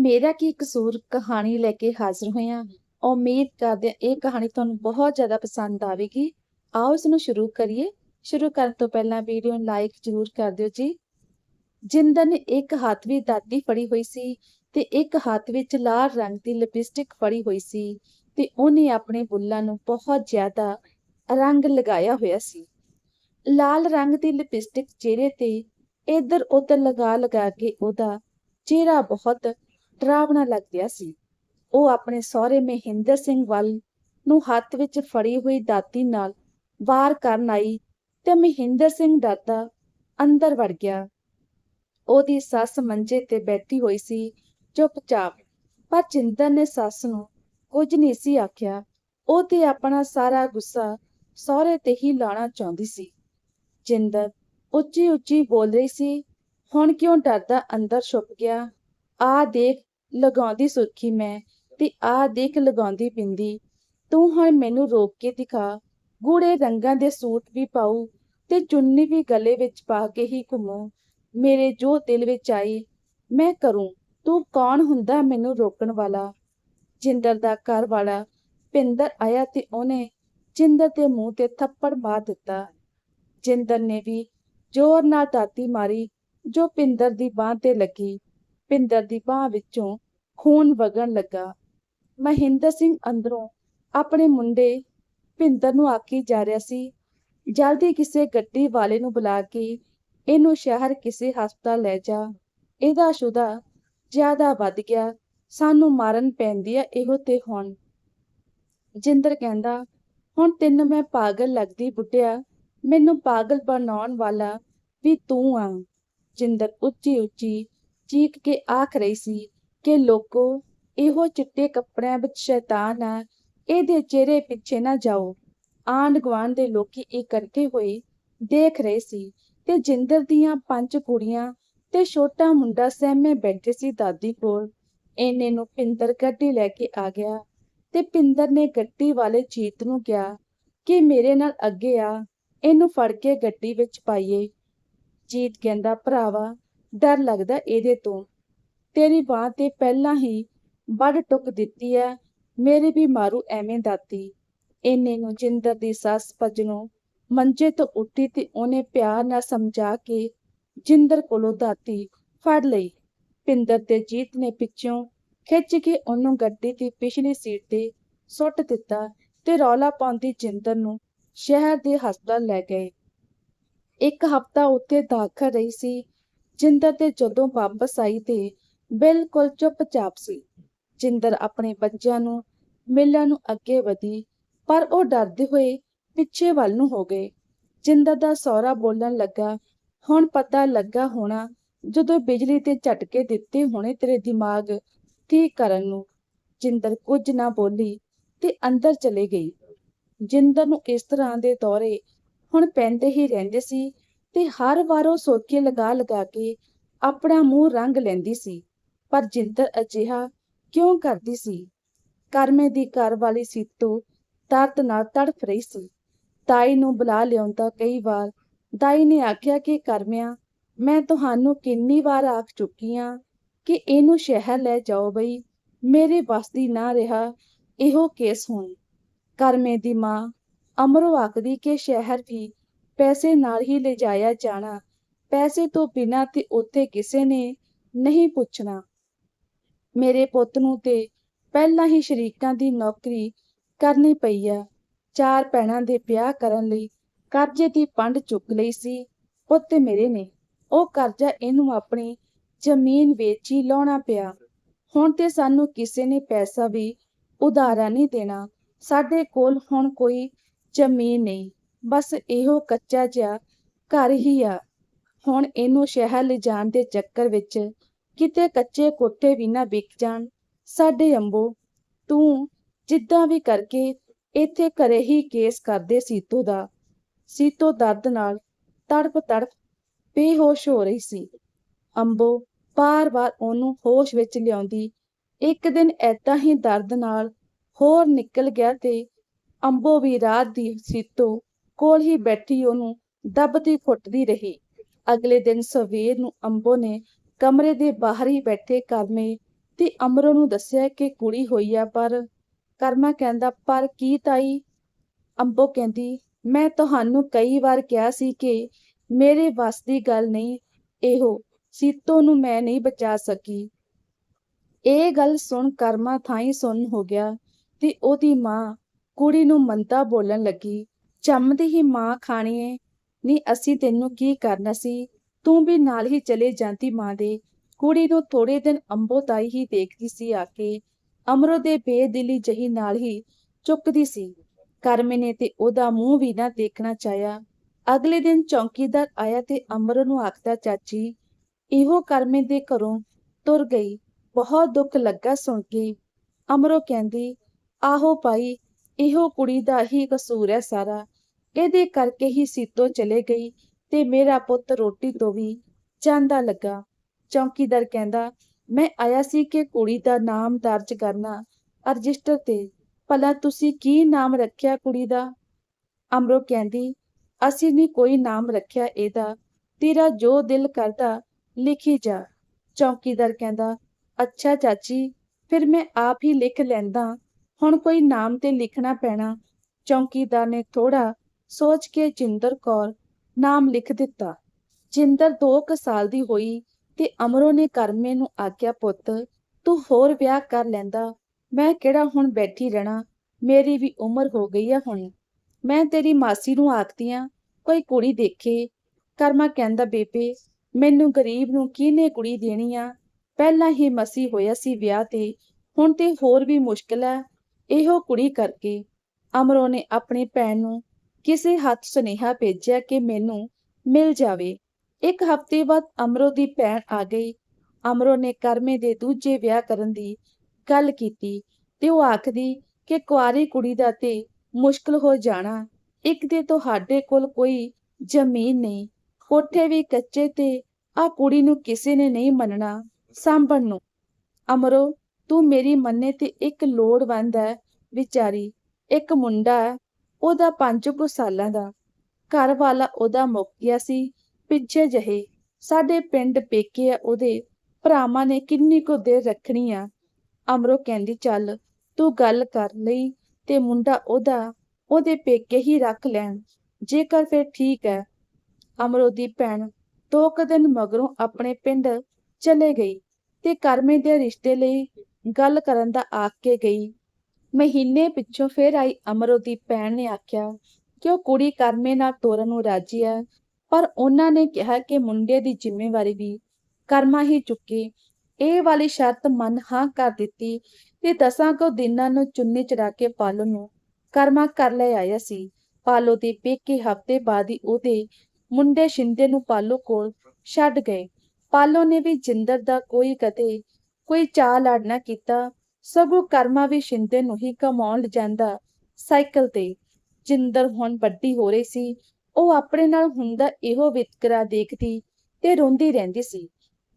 ਮੇਰਾ ਕੀ ਕਸੂਰ ਕਹਾਣੀ ਲੈ ਕੇ ਹਾਜ਼ਰ ਹੋਇਆ? ਉਮੀਦ ਕਰਦੇ ਹਾਂ ਇਹ ਕਹਾਣੀ ਤੁਹਾਨੂੰ ਬਹੁਤ ਜ਼ਿਆਦਾ ਪਸੰਦ ਆਵੇਗੀ। ਆਓ ਇਸ ਨੂੰ ਸ਼ੁਰੂ ਕਰੀਏ। ਸ਼ੁਰੂ ਕਰਨ ਤੋਂ ਪਹਿਲਾਂ ਵੀਡੀਓ ਨੂੰ ਲਾਈਕ ਜ਼ਰੂਰ ਕਰ ਦਿਓ ਜੀ। ਜਿੰਦਰ ਨੇ ਇੱਕ ਹੱਥ ਵਿੱਚ ਦਾਤੀ ਫੜੀ ਹੋਈ ਸੀ ਤੇ ਇੱਕ ਹੱਥ ਵਿੱਚ ਲਾਲ ਰੰਗ ਦੀ ਲਿਪਸਟਿਕ ਫੜੀ ਹੋਈ ਸੀ ਤੇ ਉਹਨੇ ਆਪਣੇ ਬੁੱਲਾਂ ਨੂੰ ਬਹੁਤ ਜ਼ਿਆਦਾ ਰੰਗ ਲਗਾਇਆ ਹੋਇਆ ਸੀ। ਲਾਲ ਰੰਗ ਦੀ ਲਿਪਸਟਿਕ ਚਿਹਰੇ ਤੇ ਇੱਧਰ ਉੱਧਰ ਲਗਾ ਲਗਾ ਕੇ ਉਹਦਾ ਚਿਹਰਾ ਬਹੁਤ ਡਰਾਵਣਾ ਲੱਗ ਰਿਹਾ ਸੀ। ਉਹ ਆਪਣੇ ਸਹੁਰੇ ਮਹਿੰਦਰ ਸਿੰਘ ਵੱਲ ਨੂੰ ਹੱਥ ਵਿੱਚ ਫੜੀ ਹੋਈ ਦਾਤੀ ਨਾਲ ਵਾਰ ਕਰਨ ਆਈ ਤੇ ਮਹਿੰਦਰ ਸਿੰਘ ਡਰਦਾ ਅੰਦਰ ਵੜ ਗਿਆ। ਉਹਦੀ ਸੱਸ ਮੰਜੇ ਤੇ ਬੈਠੀ ਹੋਈ ਸੀ ਚੁੱਪਚਾਪ, ਪਰ ਚਿੰਤਨ ਨੇ ਸੱਸ ਨੂੰ ਕੁਝ ਨਹੀਂ ਸੀ ਆਖਿਆ। ਉਹ ਤੇ ਆਪਣਾ ਸਾਰਾ ਗੁੱਸਾ ਸਹੁਰੇ ਤੇ ਹੀ ਲਾਣਾ ਚਾਹੁੰਦੀ ਸੀ। ਚਿੰਦਰ ਉੱਚੀ ਉੱਚੀ ਬੋਲ ਰਹੀ ਸੀ, ਹੁਣ ਕਿਉਂ ਡਰਦਾ? ਅੰਦਰ ਛੁਪ ਗਿਆ। ਆ ਦੇਖ ਲਗਾਉਂਦੀ ਸੁਰਖੀ ਮੈਂ ਤੇ ਆ ਦੇਖ ਲਗਾਉਂਦੀ ਬਿੰਦੀ ਤੂੰ ਹੁਣ ਮੈਨੂੰ ਰੋਕ ਕੇ ਦਿਖਾ ਗੂੜੇ ਰੰਗਾਂ ਦੇ ਸੂਟ ਵੀ ਪਾਉ ਤੇ ਚੁੰਨੀ ਵੀ ਗਲੇ ਵਿੱਚ ਪਾ ਕੇ ਹੀ ਘੁੰਮੂ, ਮੇਰੇ ਜੋ ਦਿਲ ਵਿੱਚ ਆਈ, ਮੈਂ ਕਰੂੰ, ਤੂੰ ਕੌਣ ਹੁੰਦਾ ਮੈਨੂੰ ਰੋਕਣ ਵਾਲਾ? ਜਿੰਦਰ ਦਾ ਘਰ ਵਾਲਾ ਪਿੰਦਰ ਆਇਆ ਤੇ ਉਹਨੇ ਜਿੰਦਰ ਦੇ ਮੂੰਹ ਤੇ ਥੱਪੜ ਮਾਰ ਦਿੱਤਾ। ਜਿੰਦਰ ਨੇ ਵੀ ਜ਼ੋਰ ਨਾਲ ਦਾਤੀ ਮਾਰੀ, ਜੋ ਪਿੰਦਰ ਦੀ ਬਾਹ ਤੇ ਲੱਗੀ। ਭਿੰਦਰ ਦੀ ਬਾਹ ਵਿੱਚੋਂ ਖੂਨ ਵਗਣ ਲੱਗਾ। ਮਹਿੰਦਰ ਸਿੰਘ ਅੰਦਰੋਂ ਆਪਣੇ ਮੁੰਡੇ ਪਿੰਦਰ ਨੂੰ ਆਖੀ ਜਾ ਰਿਹਾ ਸੀ, ਜਲਦੀ ਕਿਸੇ ਗੱਡੀ ਵਾਲੇ ਨੂੰ ਬੁਲਾ ਕੇ ਇਹਨੂੰ ਸ਼ਹਿਰ ਕਿਸੇ ਹਸਪਤਾਲ ਲੈ ਜਾ। ਇਹਦਾ ਸ਼ੁਦਾ ਜ਼ਿਆਦਾ ਵੱਧ ਗਿਆ, ਸਾਨੂੰ ਮਾਰਨ ਪੈਂਦੀ ਆ ਇਹੋ ਤੇ ਹੁਣ। ਜਿੰਦਰ ਕਹਿੰਦਾ, ਹੁਣ ਤੈਨੂੰ ਮੈਂ ਪਾਗਲ ਲੱਗਦੀ ਬੁੱਢਿਆ, ਮੈਨੂੰ ਪਾਗਲ ਬਣਾਉਣ ਵਾਲਾ ਵੀ ਤੂੰ ਆ। ਜਿੰਦਰ ਉੱਚੀ ਉੱਚੀ ਚੀਕ ਕੇ ਆਖ ਰਹੀ ਸੀ ਕਿ ਲੋਕੋ, ਇਹੋ ਚਿੱਟੇ ਕੱਪੜਿਆਂ ਵਿੱਚ ਸ਼ੈਤਾਨ ਆ, ਇਹਦੇ ਚਿਹਰੇ ਪਿੱਛੇ ਨਾ ਜਾਓ। ਆਂਢ ਗੁਆਂਢ ਦੇ ਲੋਕੀ ਇਕੱਠੇ ਹੋਏ ਦੇਖ ਰਹੇ ਸੀ ਤੇ ਜਿੰਦਰ ਦੀਆਂ ਪੰਜ ਕੁੜੀਆਂ ਤੇ ਛੋਟਾ ਮੁੰਡਾ ਸਹਿਮੇ ਬੈਠੇ ਸੀ ਦਾਦੀ ਕੋਲ। ਇਹਨੇ ਨੂੰ ਪਿੰਦਰ ਗੱਡੀ ਲੈ ਕੇ ਆ ਗਿਆ ਤੇ ਪਿੰਦਰ ਨੇ ਗੱਡੀ ਵਾਲੇ ਜੀਤ ਨੂੰ ਕਿਹਾ ਕਿ ਮੇਰੇ ਨਾਲ ਅੱਗੇ ਆ, ਇਹਨੂੰ ਫੜ ਕੇ ਗੱਡੀ ਵਿੱਚ ਪਾਈਏ। ਜੀਤ ਕਹਿੰਦਾ, ਭਰਾਵਾ ਡਰ ਲੱਗਦਾ ਇਹਦੇ ਤੋਂ। ਤੇਰੀ ਬਾਹ ਤੇ ਪਹਿਲਾਂ ਹੀ ਵੱਢ ਟੁੱਕ ਦਿੱਤੀ ਐ ਮੇਰੇ ਵੀ ਮਾਰੂ ਐਵੇਂ ਦਾਤੀ। ਇੰਨੇ ਨੂੰ ਜਿੰਦਰ ਦੀ ਸੱਸ ਭਜਨੋਂ ਮੰਜੇ ਤੋਂ ਉੱਠੀ ਤੇ ਉਹਨੇ ਪਿਆਰ ਨਾਲ ਸਮਝਾ ਕੇ ਜਿੰਦਰ ਕੋਲੋਂ ਦਾਤੀ, ਫੜ ਲਈ। ਪਿੰਦਰ ਤੇ ਜੀਤ ਨੇ ਪਿੱਛੋਂ ਖਿੱਚ ਕੇ ਉਹਨੂੰ ਗੱਡੀ ਦੀ ਪਿਛਲੀ ਸੀਟ ਤੇ ਸੁੱਟ ਦਿੱਤਾ ਤੇ ਰੌਲਾ ਪਾਉਂਦੀ ਜਿੰਦਰ ਨੂੰ ਸ਼ਹਿਰ ਦੇ ਹਸਪਤਾਲ ਲੈ ਗਏ। ਇੱਕ ਹਫ਼ਤਾ ਉੱਥੇ ਦਾਖਲ ਰਹੀ ਸੀ। ਜਿੰਦਰ ਤੇ ਜਦੋਂ ਵਾਪਸ ਆਈ ਤੇ ਬਿਲਕੁਲ ਚੁੱਪਚਾਪ ਸੀ। ਜਿੰਦਰ ਆਪਣੇ ਬੱਚਿਆਂ ਨੂੰ ਮਿਲਣ ਨੂੰ ਅੱਗੇ ਵਧੀ, ਪਰ ਉਹ ਡਰਦੇ ਹੋਏ ਪਿੱਛੇ ਵੱਲ ਨੂੰ ਹੋ ਗਏ। ਜਿੰਦਰ ਦਾ ਸਹੁਰਾ ਬੋਲਣ ਲੱਗਾ, ਹੁਣ ਪਤਾ ਲੱਗਾ ਹੋਣਾ, ਜਦੋਂ ਬਿਜਲੀ ਤੇ ਝਟਕੇ ਦਿੱਤੇ ਹੋਣੇ ਤੇਰੇ ਦਿਮਾਗ ਠੀਕ ਕਰਨ ਨੂੰ? ਜਿੰਦਰ ਕੁਝ ਨਾ ਬੋਲੀ ਤੇ ਅੰਦਰ ਚਲੇ ਗਈ। ਜਿੰਦਰ ਨੂੰ ਇਸ ਤਰ੍ਹਾਂ ਦੇ ਦੌਰੇ ਹੁਣ ਪੈਂਦੇ ਹੀ ਰਹਿੰਦੇ ਸੀ। ਤੇ ਹਰ ਵਾਰ ਉਹ ਸੋਕੇ ਲਗਾ ਲਗਾ ਕੇ ਆਪਣਾ ਮੂੰਹ ਰੰਗ ਲੈਂਦੀ ਸੀ। ਪਰ ਜਿੰਦਰ ਅਜਿਹਾ ਕਿਉਂ ਕਰਦੀ ਸੀ? ਕਰਮੇ ਦੀ ਘਰ ਵਾਲੀ ਸੀਤੋ ਤਰਤ ਨਾਲ ਤੜਫ ਰਹੀ ਸੀ। ਤਾਈ ਨੂੰ ਬੁਲਾ ਲਿਆਉਂਦਾ ਕਈ ਵਾਰ ਦਾਈ ਨੇ ਆਖਿਆ ਕਿ, ਕਰਮਿਆ, ਮੈਂ ਤੁਹਾਨੂੰ ਕਿੰਨੀ ਵਾਰ ਆਖ ਚੁੱਕੀ ਆ ਕਿ ਇਹਨੂੰ ਸ਼ਹਿਰ ਲੈ ਜਾਓ ਬਈ, ਮੇਰੇ ਵੱਸ ਦੀ ਨਾ ਰਿਹਾ ਇਹੋ ਕੇਸ ਹੁਣ। ਕਰਮੇ ਦੀ ਮਾਂ ਅਮਰੋ ਆਖਦੀ ਕਿ ਸ਼ਹਿਰ ਵੀ ਪੈਸੇ ਨਾਲ ਹੀ ਲਿਜਾਇਆ ਜਾਣਾ। ਪੈਸੇ ਤੋਂ ਬਿਨਾਂ ਤੇ ਉੱਥੇ ਕਿਸੇ ਨੇ ਨਹੀਂ ਪੁੱਛਣਾ। ਮੇਰੇ ਪੁੱਤ ਨੂੰ ਤੇ ਪਹਿਲਾਂ ਹੀ ਸ਼ਰੀਕਾਂ ਦੀ ਨੌਕਰੀ ਕਰਨੀ ਪਈ ਆ। ਚਾਰ ਭੈਣਾਂ ਦੇ ਵਿਆਹ ਕਰਨ ਲਈ ਕਰਜ਼ੇ ਦੀ ਪੰਡ ਚੁੱਕ ਲਈ ਸੀ। ਪੁੱਤ ਮੇਰੇ ਨੇ। ਉਹ ਕਰਜ਼ਾ ਇਹਨੂੰ ਆਪਣੀ ਜ਼ਮੀਨ ਵੇਚੀ ਲਾਉਣਾ ਪਿਆ। ਹੁਣ ਤੇ ਸਾਨੂੰ ਕਿਸੇ ਨੇ ਪੈਸਾ ਵੀ ਉਧਾਰਾ ਨਹੀਂ ਦੇਣਾ। ਸਾਡੇ ਕੋਲ ਹੁਣ ਕੋਈ ਜ਼ਮੀਨ ਨਹੀਂ। ਬਸ ਇਹੋ ਕੱਚਾ ਜਿਹਾ ਘਰ ਹੀ ਆ। ਹੁਣ ਇਹਨੂੰ ਸ਼ਹਿਰ ਲਿਜਾਣ ਦੇ ਚੱਕਰ ਵਿੱਚ ਕਿਤੇ ਕੱਚੇ ਕੋਠੇ ਵੀ ਨਾ ਵਿਕ ਜਾਣ। ਸਾਡੇ ਅੰਬੋ, ਤੂੰ ਜਿੱਦਾਂ ਵੀ ਕਰਕੇ ਇੱਥੇ ਘਰੇ ਹੀ ਕੇਸ ਕਰਦੇ ਸੀਤੋ ਦਾ। ਸੀਤੋ ਦਰਦ ਨਾਲ ਤੜਪ ਤੜਪ ਬੇਹੋਸ਼ ਹੋ ਰਹੀ ਸੀ। ਅੰਬੋ ਬਾਰ-ਬਾਰ ਉਹਨੂੰ ਹੋਸ਼ ਵਿੱਚ ਲਿਆਉਂਦੀ। ਇੱਕ ਦਿਨ ਐਦਾਂ ਹੀ ਦਰਦ ਨਾਲ ਹੋਰ ਨਿਕਲ ਗਿਆ ਤੇ ਅੰਬੋ ਵੀ ਰਾਤ ਦੀ ਸੀਤੋ ਕੋਲ ਹੀ ਬੈਠੀ ਉਹਨੂੰ ਦੱਬਦੀ ਫੁੱਟਦੀ ਰਹੀ। ਅਗਲੇ ਦਿਨ ਸਵੇਰ ਨੂੰ ਅੰਬੋ ਨੇ ਕਮਰੇ ਦੇ ਬਾਹਰ ਹੀ ਬੈਠੇ ਕਰਮੇ ਤੇ ਅਮਰੋ ਨੂੰ ਦੱਸਿਆ ਕਿ ਕੁੜੀ ਹੋਈ ਆ, ਪਰ ਕਰਮਾ ਕਹਿੰਦਾ, ਪਰ ਕੀ ਤਾਈ? ਅੰਬੋ ਕਹਿੰਦੀ, ਮੈਂ ਤੁਹਾਨੂੰ ਕਈ ਵਾਰ ਕਿਹਾ ਸੀ ਕਿ ਮੇਰੇ ਵੱਸ ਦੀ ਗੱਲ ਨਹੀਂ, ਇਹੋ ਸੀਤੋ ਨੂੰ ਮੈਂ ਨਹੀਂ ਬਚਾ ਸਕੀ। ਇਹ ਗੱਲ ਸੁਣ ਕਰਮਾ ਥਾਈ ਸੁਣ ਹੋ ਗਿਆ ਤੇ ਉਹਦੀ ਮਾਂ ਕੁੜੀ ਨੂੰ ਮੰਦਾ ਬੋਲਣ ਲੱਗੀ। ਜੰਮਦੀ ਹੀ ਮਾਂ ਖਾਣੀਏ ਨਹੀਂ ਅਸੀਂ ਤੈਨੂੰ ਕੀ ਕਰਨਾ ਸੀ? ਤੂੰ ਵੀ ਨਾਲ ਹੀ ਚਲੇ ਜਾਂਦੀ ਮਾਂ ਦੇ। ਕੁੜੀ ਨੂੰ ਥੋੜੇ ਦਿਨ ਅੰਬੋ ਤਾਈ ਹੀ ਦੇਖਦੀ ਸੀ ਆ ਕੇ। ਅਮਰੋ ਦੇ ਬੇਦਿਲੀ ਜਹੀ ਨਾਲ ਹੀ ਚੁੱਕਦੀ ਸੀ। ਕਰਮੇ ਨੇ ਤੇ ਉਹਦਾ ਮੂੰਹ ਵੀ ਨਾ ਦੇਖਣਾ ਚਾਹਿਆ। ਅਗਲੇ ਦਿਨ ਚੌਂਕੀਦਾਰ ਆਇਆ ਤੇ ਅਮਰੋ ਨੂੰ ਆਖਦਾ, ਚਾਚੀ, ਇਹੋ ਕਰਮੇ ਦੇ ਘਰੋਂ ਤੁਰ ਗਈ। ਬਹੁਤ ਦੁੱਖ ਲੱਗਾ ਸੁਣ ਕੇ। ਅਮਰੋ ਕਹਿੰਦੀ, ਆਹੋ ਭਾਈ ਇਹੋ ਕੁੜੀ ਦਾ ਹੀ ਕਸੂਰ ਹੈ ਸਾਰਾ। ਇਹਦੇ ਕਰਕੇ ਹੀ ਸੀਤੋ ਚਲੇ ਗਈ ਤੇ ਮੇਰਾ ਪੁੱਤ ਰੋਟੀ ਤੋਂ ਵੀ ਜਾਂਦਾ ਲੱਗਾ। ਚੌਕੀਦਾਰ ਕਹਿੰਦਾ, ਮੈਂ ਆਇਆ ਸੀ ਕਿ ਕੁੜੀ ਦਾ ਨਾਮ ਦਰਜ ਕਰਨਾ ਰਜਿਸਟਰ ਤੇ। ਭਲਾ ਤੁਸੀਂ ਕੀ ਨਾਮ ਰੱਖਿਆ ਕੁੜੀ ਦਾ? ਅਮਰੋ ਕਹਿੰਦੀ, ਅਸੀਂ ਨਹੀਂ ਕੋਈ ਨਾਮ ਰੱਖਿਆ ਇਹਦਾ। ਤੇਰਾ ਜੋ ਦਿਲ ਕਰਦਾ, ਲਿਖੀ ਜਾ। ਚੌਕੀਦਾਰ ਕਹਿੰਦਾ, ਅੱਛਾ ਚਾਚੀ, ਫਿਰ ਮੈਂ ਆਪ ਹੀ ਲਿਖ ਲੈਂਦਾ। ਹੁਣ ਕੋਈ ਨਾਮ ਤੇ ਲਿਖਣਾ ਪੈਣਾ। ਚੌਂਕੀਦਾਰ ਨੇ ਥੋੜਾ ਸੋਚ ਕੇ ਜਿੰਦਰ ਕੌਰ ਨਾਮ ਲਿਖ ਦਿੱਤਾ। ਜਿੰਦਰ 2 ਸਾਲ ਦੀ ਹੋਈ ਤੇ ਅਮਰੋ ਨੇ ਕਰਮੇ ਨੂੰ ਆਖਿਆ, ਪੁੱਤ, ਤੂੰ ਹੋਰ ਵਿਆਹ ਕਰ ਲੈਂਦਾ। ਮੈਂ ਕਿਹੜਾ ਹੁਣ ਬੈਠੀ ਰਹਿਣਾ? ਮੇਰੀ ਵੀ ਉਮਰ ਹੋ ਗਈ ਆ ਹੁਣ। ਮੈਂ ਤੇਰੀ ਮਾਸੀ ਨੂੰ ਆਖਦੀ ਆ, ਕੋਈ ਕੁੜੀ ਦੇਖੇ। ਕਰਮਾ ਕਹਿੰਦਾ, ਬੇਬੇ, ਮੈਨੂੰ ਗਰੀਬ ਨੂੰ ਕਿਹਨੇ ਕੁੜੀ ਦੇਣੀ ਆ? ਪਹਿਲਾਂ ਹੀ ਮਸੀ ਹੋਇਆ ਸੀ ਵਿਆਹ ਤੇ, ਹੁਣ ਤੇ ਹੋਰ ਵੀ ਮੁਸ਼ਕਲ ਹੈ ਇਹੋ ਕੁੜੀ ਕਰਕੇ ਅਮਰੋ ਨੇ ਆਪਣੀ ਭੈਣ ਨੂੰ ਕਿਸੇ ਹੱਥ ਸੁਨੇਹਾ ਭੇਜਿਆ ਕਿ ਮੈਨੂੰ ਮਿਲ ਜਾਵੇ। ਇੱਕ ਹਫ਼ਤੇ ਬਾਅਦ ਅਮਰੋ ਦੀ ਭੈਣ ਆ ਗਈ। ਅਮਰੋ ਨੇ ਕਰਮੇ ਦੇ ਦੂਜੇ ਵਿਆਹ ਕਰਨ ਦੀ ਗੱਲ ਕੀਤੀ ਤੇ ਉਹ ਆਖਦੀ ਕਿ ਕੁਆਰੀ ਕੁੜੀ ਦਾ ਤੇ ਮੁਸ਼ਕਲ ਹੋ ਜਾਣਾ। ਇੱਕ ਤੇ ਤੁਹਾਡੇ ਕੋਲ ਕੋਈ ਜ਼ਮੀਨ ਨਹੀਂ। ਕੋਠੇ ਵੀ ਕੱਚੇ ਤੇ ਆ ਕੁੜੀ ਨੂੰ ਕਿਸੇ ਨੇ ਨਹੀਂ ਮੰਨਣਾ ਸਾਂਭਣ ਨੂੰ। ਅਮਰੋ ਤੂੰ ਮੇਰੀ ਮੰਨੇ ਤੇ ਇੱਕ ਲੋੜਵੰਦ ਹੈ ਵਿਚਾਰੀ। ਇੱਕ ਮੁੰਡਾ ਹੈ ਉਹਦਾ ਪੰਜ ਕੁ ਸਾਲਾਂ ਦਾ। ਘਰ ਵਾਲਾ ਉਹਦਾ ਮੁੱਕ ਗਿਆ ਸੀ, ਪਿੱਛੇ ਜਹੇ। ਸਾਡੇ ਪਿੰਡ ਪੇਕੇ ਆ ਉਹਦੇ। ਭਰਾਵਾਂ ਨੇ ਕਿੰਨੀ ਕੁ ਦੇਰ ਰੱਖਣੀ ਆ। ਅਮਰੋ ਕਹਿੰਦੀ, ਚੱਲ, ਤੂੰ ਗੱਲ ਕਰ ਲਈ ਤੇ ਮੁੰਡਾ ਉਹਦਾ, ਉਹਦੇ ਪੇਕੇ ਹੀ ਰੱਖ ਲੈਣ। ਜੇਕਰ ਫਿਰ ਠੀਕ ਹੈ ਅਮਰੋ ਦੀ ਭੈਣ ਦੋ ਕੁ ਦਿਨ ਮਗਰੋਂ ਆਪਣੇ ਪਿੰਡ ਚਲੇ ਗਈ ਤੇ ਕਰਮੇ ਦੇ ਰਿਸ਼ਤੇ ਲਈ ਗੱਲ ਕਰਨ ਦਾ ਆਖ ਕੇ ਗਈ। ਮਹੀਨੇ ਪਿੱਛੋਂ ਫਿਰ ਆਈ ਅਮਰੋ ਦੀ ਭੈਣ ਨੇ ਆਖਿਆ ਕਿ ਉਹ ਕੁੜੀ ਕਰਮੇ ਨਾਲ ਤੋਰਨ ਨੂੰ ਰਾਜੀ ਹੈ ਪਰ ਉਹਨਾਂ ਨੇ ਕਿਹਾ ਕਿ ਮੁੰਡੇ ਦੀ ਜ਼ਿੰਮੇਵਾਰੀ ਵੀ ਕਰਮਾ ਹੀ ਚੁੱਕੇ। ਇਹ ਵਾਲੀ ਸ਼ਰਤ ਮਨ ਹਾਂ ਕਰ ਦਿੱਤੀ ਤੇ ਦਸਾਂ ਕੁ ਦਿਨਾਂ ਨੂੰ ਚੁੰਨੀ ਚੜਾ ਕੇ ਪਾਲੋ ਨੂੰ ਕਰਮਾ ਕਰ ਲੈ ਆਇਆ ਸੀ। ਪਾਲੋ ਦੇ ਪੇਕੇ ਹਫ਼ਤੇ ਬਾਅਦ ਹੀ ਉਹਦੇ ਮੁੰਡੇ ਸ਼ਿੰਦੇ ਨੂੰ ਪਾਲੋ ਕੋਲ ਛੱਡ ਗਏ। ਪਾਲੋ ਨੇ ਵੀ ਜਿੰਦਰ ਦਾ ਕੋਈ ਕਦੇ ਕੋਈ ਚਾਹ ਲੜ ਨਾ ਕੀਤਾ, ਸਗੋਂ ਕਰਮਾ ਵੀ ਸ਼ਿੰਦੇ ਨੂੰ ਹੀ ਕਮਾਉਣ ਲਿਜਾਂਦਾ ਸਾਈਕਲ ਤੇ। ਜਿੰਦਰ ਹੁਣ ਵੱਡੀ ਹੋ ਰਹੀ ਸੀ, ਉਹ ਆਪਣੇ ਨਾਲ ਹੁੰਦਾ ਇਹੋ ਵਿਤਕਰਾ ਦੇਖਦੀ ਤੇ ਰੋਂਦੀ ਰਹਿੰਦੀ ਸੀ।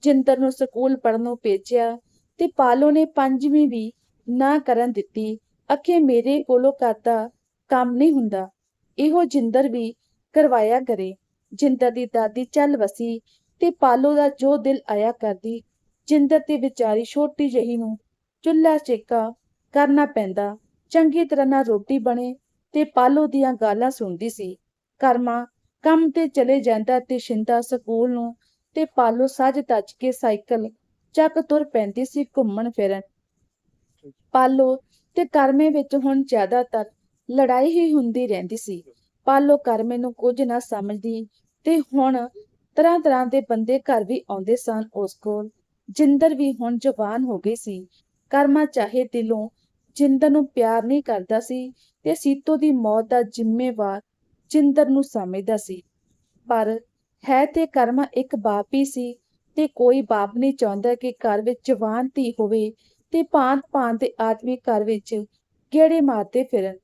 ਜਿੰਦਰ ਨੂੰ ਸਕੂਲ ਪੜ੍ਹਨ ਭੇਜਿਆ ਤੇ ਪਾਲੋ ਨੇ ਪੰਜਵੀਂ ਵੀ ਨਾ ਕਰਨ ਦਿੱਤੀ। ਅਖੇ ਮੇਰੇ ਕੋਲੋਂ ਕਰਦਾ ਕੰਮ ਨਹੀਂ ਹੁੰਦਾ। ਇਹੋ ਜਿੰਦਰ ਵੀ ਕਰਵਾਇਆ ਕਰੇ। ਜਿੰਦਰ ਦੀ ਦਾਦੀ ਚੱਲ ਵਸੀ ਤੇ ਪਾਲੋ ਦਾ ਜੋ ਦਿਲ ਆਇਆ ਕਰਦੀ ਜਿੰਦਰ ਤੇ ਵਿਚਾਰੀ ਛੋਟੀ ਜਿਹੀ ਨੂੰ ਚੁੱਲ੍ਹਾ ਚੇਕਾ ਕਰਨਾ ਪੈਂਦਾ। ਚੰਗੀ ਤਰ੍ਹਾਂ ਨਾਲ ਰੋਟੀ ਬਣੇ ਤੇ ਪਾਲੋ ਦੀਆਂ ਗਾਲਾਂ ਸੁਣਦੀ ਸੀ। ਕਰਮਾ ਕੰਮ ਤੇ ਚਲੇ ਜਾਂਦਾ ਤੇ ਸ਼ਿੰਦਾ ਸਕੂਲ ਨੂੰ ਤੇ ਪਾਲੋ ਸੱਜ ਤੱਜ ਕੇ ਸਾਈਕਲ ਚੱਕ ਤੁਰ ਪੈਂਦੀ ਸੀ ਘੁੰਮਣ ਫਿਰਨ। ਪਾਲੋ ਤੇ ਕਰਮੇ ਵਿੱਚ ਹੁਣ ਜ਼ਿਆਦਾਤਰ ਲੜਾਈ ਹੀ ਹੁੰਦੀ ਰਹਿੰਦੀ ਸੀ। ਪਾਲੋ ਕਰਮੇ ਨੂੰ ਕੁਝ ਨਾ ਸਮਝਦੀ ਤੇ ਹੁਣ ਤਰ੍ਹਾਂ ਤਰ੍ਹਾਂ ਦੇ ਬੰਦੇ ਘਰ ਵੀ ਆਉਂਦੇ ਸਨ ਉਸ ਕੋਲ। ਜਿੰਦਰ ਵੀ ਹੁਣ ਜਵਾਨ ਹੋ ਗਈ ਸੀ। ਕਰਮਾ ਚਾਹੇ ਦਿਲੋਂ ਜਿੰਦਰ ਨੂੰ ਪਿਆਰ ਨਹੀਂ ਕਰਦਾ ਸੀ ਤੇ ਸੀਤੋ ਦੀ ਮੌਤ ਦਾ ਜ਼ਿੰਮੇਵਾਰ ਜਿੰਦਰ ਨੂੰ ਸਮਝਦਾ ਸੀ। ਪਰ ਹੈ ਤੇ ਕਰਮਾ ਇੱਕ ਬਾਪ ਹੀ ਸੀ ਤੇ ਕੋਈ ਬਾਪ ਨਹੀਂ ਚਾਹੁੰਦਾ ਕਿ ਘਰ ਵਿੱਚ ਜਵਾਨ ਧੀ ਹੋਵੇ ਤੇ ਭਾਂਤ ਭਾਂਤ ਦੇ ਆਦਮੀ ਘਰ ਵਿੱਚ ਗੇੜੇ ਮਾਰਦੇ ਫਿਰਨ।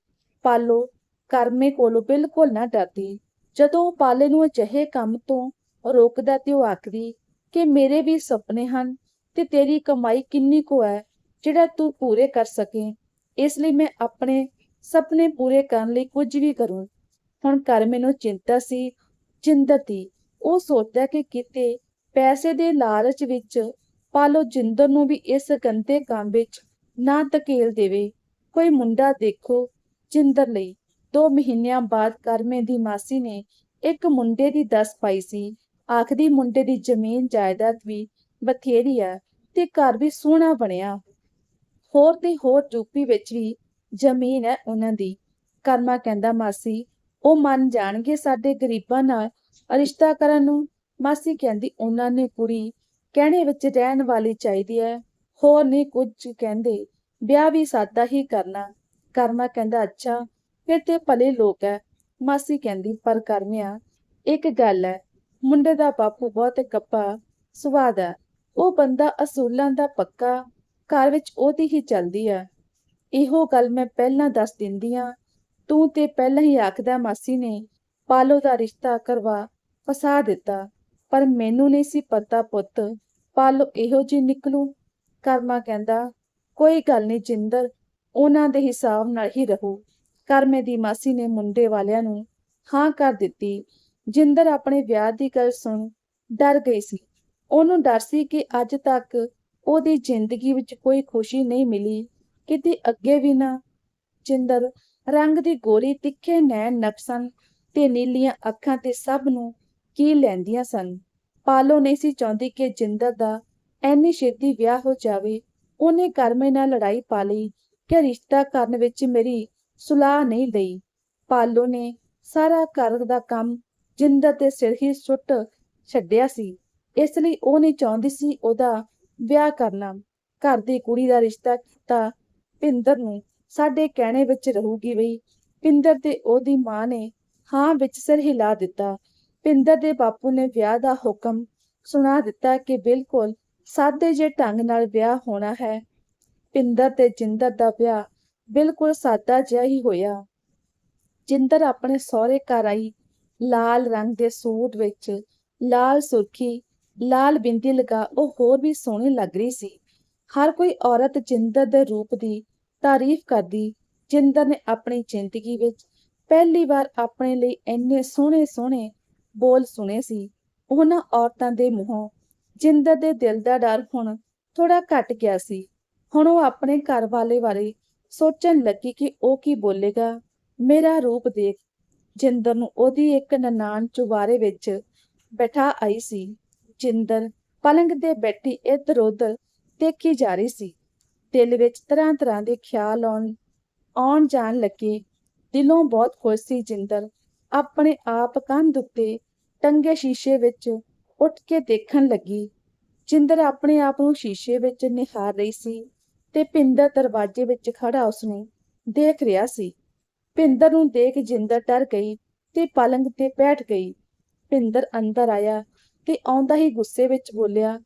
ਪਾਲੋ, ਕਰਮੇ ਕੋਲੋਂ ਬਿਲਕੁਲ ਨਾ ਡਰਦੀ। ਜਦੋਂ ਉਹ ਪਾਲੇ ਨੂੰ ਅਜਿਹੇ ਕੰਮ ਤੋਂ ਰੋਕਦਾ ਤੇ ਉਹ ਆਖਦੀ ਕਿ ਮੇਰੇ ਵੀ ਸੁਪਨੇ ਹਨ ਤੇ ਤੇਰੀ ਕਮਾਈ ਕਿੰਨੀ ਕੁ ਹੈ, ਜਿਹੜਾ ਤੂੰ ਪੂਰੇ ਕਰ ਸਕੇ। ਇਸ ਲਈ ਮੈਂ ਆਪਣੇ ਸੁਪਨੇ ਪੂਰੇ ਕਰਨ ਲਈ ਕੁਝ ਵੀ ਕਰੂੰ। ਹੁਣ ਕਰ ਮੈਨੂੰ ਚਿੰਤਾ ਸੀ ਜਿੰਦਰ ਉਹ ਸੋਚਦਾ ਕਿ ਕਿਤੇ ਪੈਸੇ ਦੇ ਲਾਲਚ ਵਿੱਚ ਪਾਲੋ ਜਿੰਦਰ ਨੂੰ ਵੀ ਇਸ ਗੰਦੇ ਕੰਮ ਵਿੱਚ ਨਾ ਧਕੇਲ ਦੇਵੇ। ਕੋਈ ਮੁੰਡਾ ਦੇਖੋ ਜਿੰਦਰ ਲਈ। ਦੋ ਮਹੀਨਿਆਂ ਬਾਅਦ ਕਰਮੇ ਦੀ ਮਾਸੀ ਨੇ ਇੱਕ ਮੁੰਡੇ ਦੀ ਦੱਸ ਪਾਈ ਸੀ। ਆਖਦੀ ਮੁੰਡੇ ਦੀ ਜ਼ਮੀਨ ਜਾਇਦਾਦ ਵੀ ਬਥੇਰੀ ਆ ਤੇ ਘਰ ਵੀ ਸੋਹਣਾ ਬਣਿਆ। ਹੋਰ ਤੇ ਹੋਰ ਯੂਪੀ ਵਿੱਚ ਵੀ ਜ਼ਮੀਨ ਹੈ ਉਹਨਾਂ ਦੀ। ਕਰਮਾ ਕਹਿੰਦਾ, ਮਾਸੀ, ਉਹ ਮੰਨ ਜਾਣਗੇ ਸਾਡੇ ਗਰੀਬਾਂ ਨਾਲ ਰਿਸ਼ਤਾ ਕਰਨ ਨੂੰ। ਮਾਸੀ ਕਹਿੰਦੀ, ਉਹਨਾਂ ਨੇ ਕੁੜੀ ਕਹਿਣੇ ਵਿੱਚ ਰਹਿਣ ਵਾਲੀ ਚਾਹੀਦੀ ਹੈ। ਹੋਰ ਨਹੀਂ ਕੁਝ ਕਹਿੰਦੇ, ਵਿਆਹ ਵੀ ਸਾਦਾ ਹੀ ਕਰਨਾ। ਕਰਮਾ ਕਹਿੰਦਾ, ਅੱਛਾ, ਫਿਰ ਤੇ ਭਲੇ ਲੋਕ ਹੈ। ਮਾਸੀ ਕਹਿੰਦੀ, ਪਰ ਕਰਮਿਆ, ਇੱਕ ਗੱਲ ਹੈ ਮੁੰਡੇ ਦਾ ਬਾਪੂ ਬਹੁਤ ਗੱਪਾ ਸਵਾਦ ਹੈ ਉਹ ਬੰਦਾ ਅਸੂਲਾਂ ਦਾ ਪੱਕਾ, ਘਰ ਵਿੱਚ ਉਹਦੀ ਹੀ ਚੱਲਦੀ ਆ। ਇਹੋ ਗੱਲ ਮੈਂ ਪਹਿਲਾਂ ਦੱਸ ਦਿੰਦੀ ਆ। ਤੂੰ ਤੇ ਪਹਿਲਾਂ ਹੀ ਆਖਦਾ ਮਾਸੀ ਨੇ, ਪਾਲੋ ਦਾ ਰਿਸ਼ਤਾ ਕਰਵਾ, ਫਸਾ ਦਿੱਤਾ। ਪਰ ਮੈਨੂੰ ਨਹੀਂ ਸੀ ਪਤਾ ਪੁੱਤ, ਪਾਲੋ ਇਹੋ ਜੀ ਨਿਕਲੂ? ਕਰਮਾ ਕਹਿੰਦਾ, ਕੋਈ ਗੱਲ ਨਹੀਂ ਜਿੰਦਰ, ਉਹਨਾਂ ਦੇ ਹਿਸਾਬ ਨਾਲ ਹੀ ਰਹੂ। ਕਰਮੇ ਦੀ ਮਾਸੀ ਨੇ ਮੁੰਡੇ ਵਾਲਿਆਂ ਨੂੰ ਹਾਂ ਕਰ ਦਿੱਤੀ। ਜਿੰਦਰ ਆਪਣੇ ਵਿਆਹ ਦੀ ਗੱਲ ਸੁਣ ਡਰ ਗਈ ਸੀ। ਉਹਨੂੰ ਡਰ ਸੀ ਕਿ ਅੱਜ ਤੱਕ ਉਹਦੀ ਜ਼ਿੰਦਗੀ ਵਿੱਚ ਕੋਈ ਖੁਸ਼ੀ ਨਹੀਂ ਮਿਲੀ। ਕਿਤੇ ਅੱਗੇ ਵੀ ਨਾ। ਜਿੰਦਰ ਰੰਗ ਦੀ ਗੋਰੀ ਤਿੱਖੇ ਨੈਣ ਨਕਸਨ ਤੇ ਨੀਲੀਆਂ ਅੱਖਾਂ ਤੇ ਸਭ ਨੂੰ ਕੀ ਲੈਂਦੀਆਂ ਸਨ। ਪਾਲੋ ਨਹੀਂ ਸੀ ਚਾਹੁੰਦੀ ਕਿ ਜਿੰਦਰ ਦਾ ਐਨੀ ਛੇਤੀ ਵਿਆਹ ਹੋ ਜਾਵੇ। ਉਹਨੇ ਕਰਮੇ ਨਾਲ ਲੜਾਈ ਪਾ ਲਈ ਕਿ ਰਿਸ਼ਤਾ ਕਰਨ ਵਿੱਚ ਮੇਰੀ ਸੁਲਾਹ ਨਹੀਂ ਲਈ। ਪਾਲੋ ਨੇ ਸਾਰਾ ਘਰ ਦਾ ਕੰਮ ਜਿੰਦਰ ਦੇ ਸਿਰ ਹੀ ਸੁੱਟ ਛੱਡਿਆ ਸੀ। ਇਸ ਲਈ ਉਹ ਨਹੀਂ ਚਾਹੁੰਦੀ ਸੀ ਉਹਦਾ ਵਿਆਹ ਕਰਨਾ। ਘਰ ਦੀ ਕੁੜੀ ਦਾ ਰਿਸ਼ਤਾ ਕੀਤਾ ਪਿੰਦਰ ਨੂੰ। ਸਾਡੇ ਕਹਿਣੇ ਵਿੱਚ ਰਹੂਗੀ ਬਈ ਪਿੰਦਰ ਤੇ ਉਹਦੀ ਮਾਂ ਨੇ ਹਾਂ ਵਿੱਚ ਸਿਰ ਹਿਲਾ ਦਿੱਤਾ। ਪਿੰਦਰ ਦੇ ਬਾਪੂ ਨੇ ਵਿਆਹ ਦਾ ਹੁਕਮ ਸੁਣਾ ਦਿੱਤਾ ਕਿ ਬਿਲਕੁਲ ਸਾਦੇ ਜੇ ਢੰਗ ਨਾਲ ਵਿਆਹ ਹੋਣਾ ਹੈ। ਪਿੰਦਰ ਤੇ ਜਿੰਦਰ ਦਾ ਵਿਆਹ ਬਿਲਕੁਲ ਸਾਦਾ ਜਿਹਾ ਹੀ ਹੋਇਆ। ਜਿੰਦਰ ਆਪਣੇ ਸਹੁਰੇ ਘਰ ਆਈ। ਲਾਲ ਰੰਗ ਦੇ ਸੂਟ ਵਿੱਚ ਲਾਲ ਸੁਰਖੀ, ਲਾਲ ਬਿੰਦੀ ਲਗਾ, ਉਹ ਹੋਰ ਵੀ ਸੋਹਣੀ ਲੱਗ ਰਹੀ ਸੀ। ਹਰ ਕੋਈ ਔਰਤ ਜਿੰਦਰ ਦੇ ਰੂਪ ਦੀ ਤਾਰੀਫ ਕਰਦੀ, ਜਿੰਦਰ ਨੇ ਆਪਣੀ ਜ਼ਿੰਦਗੀ ਵਿੱਚ ਪਹਿਲੀ ਵਾਰ ਆਪਣੇ ਲਈ ਇੰਨੇ ਸੋਹਣੇ ਸੋਹਣੇ ਬੋਲ ਸੁਣੇ ਸੀ। ਉਹਨਾਂ ਔਰਤਾਂ ਦੇ ਮੂੰਹੋਂ ਜਿੰਦਰ ਦੇ ਦਿਲ ਦਾ ਡਰ ਹੁਣ ਥੋੜਾ ਘਟ ਗਿਆ ਸੀ। ਹੁਣ ਉਹ ਆਪਣੇ ਘਰ ਵਾਲੇ ਬਾਰੇ ਸੋਚਣ ਲੱਗੀ ਕਿ ਉਹ ਕੀ ਬੋਲੇਗਾ। ਮੇਰਾ ਰੂਪ ਦੇਖ ਜਿੰਦਰ ਨੂੰ ਉਹਦੀ ਇੱਕ ਨਨਾਣ ਚੁਬਾਰੇ ਵਿੱਚ ਬੈਠਾ ਆਈ ਸੀ। ਜਿੰਦਰ ਪਲੰਗ ਤੇ ਬੈਠੀ ਇੱਧਰ ਉੱਧਰ ਦੇਖੀ ਜਾ ਰਹੀ ਸੀ। ਦਿਲ ਵਿੱਚ ਤਰ੍ਹਾਂ ਤਰ੍ਹਾਂ ਦੇ ਖਿਆਲ ਆਉਣ ਆਉਣ ਜਾਣ ਲੱਗੇ। ਦਿਲੋਂ ਬਹੁਤ ਖੁਸ਼ ਸੀ ਜਿੰਦਰ। ਆਪਣੇ ਆਪ ਕੰਧ ਉੱਤੇ ਟੰਗੇ ਸ਼ੀਸ਼ੇ ਵਿੱਚ ਉੱਠ ਕੇ ਦੇਖਣ ਲੱਗੀ। ਜਿੰਦਰ ਆਪਣੇ ਆਪ ਨੂੰ ਸ਼ੀਸ਼ੇ ਵਿੱਚ ਨਿਹਾਰ ਰਹੀ ਸੀ ਤੇ ਪਿੰਦਰ ਦਰਵਾਜ਼ੇ ਵਿੱਚ ਖੜਾ ਉਸਨੂੰ ਦੇਖ ਰਿਹਾ ਸੀ। ਪਿੰਦਰ ਨੂੰ ਦੇਖ ਜਿੰਦਰ ਡਰ ਗਈ ਤੇ ਪਲੰਗ ਤੇ ਬੈਠ ਗਈ। ਪਿੰਦਰ ਅੰਦਰ ਆਇਆ ਤੇ ਆਉਂਦਾ ਹੀ ਗੁੱਸੇ ਵਿੱਚ ਬੋਲਿਆ,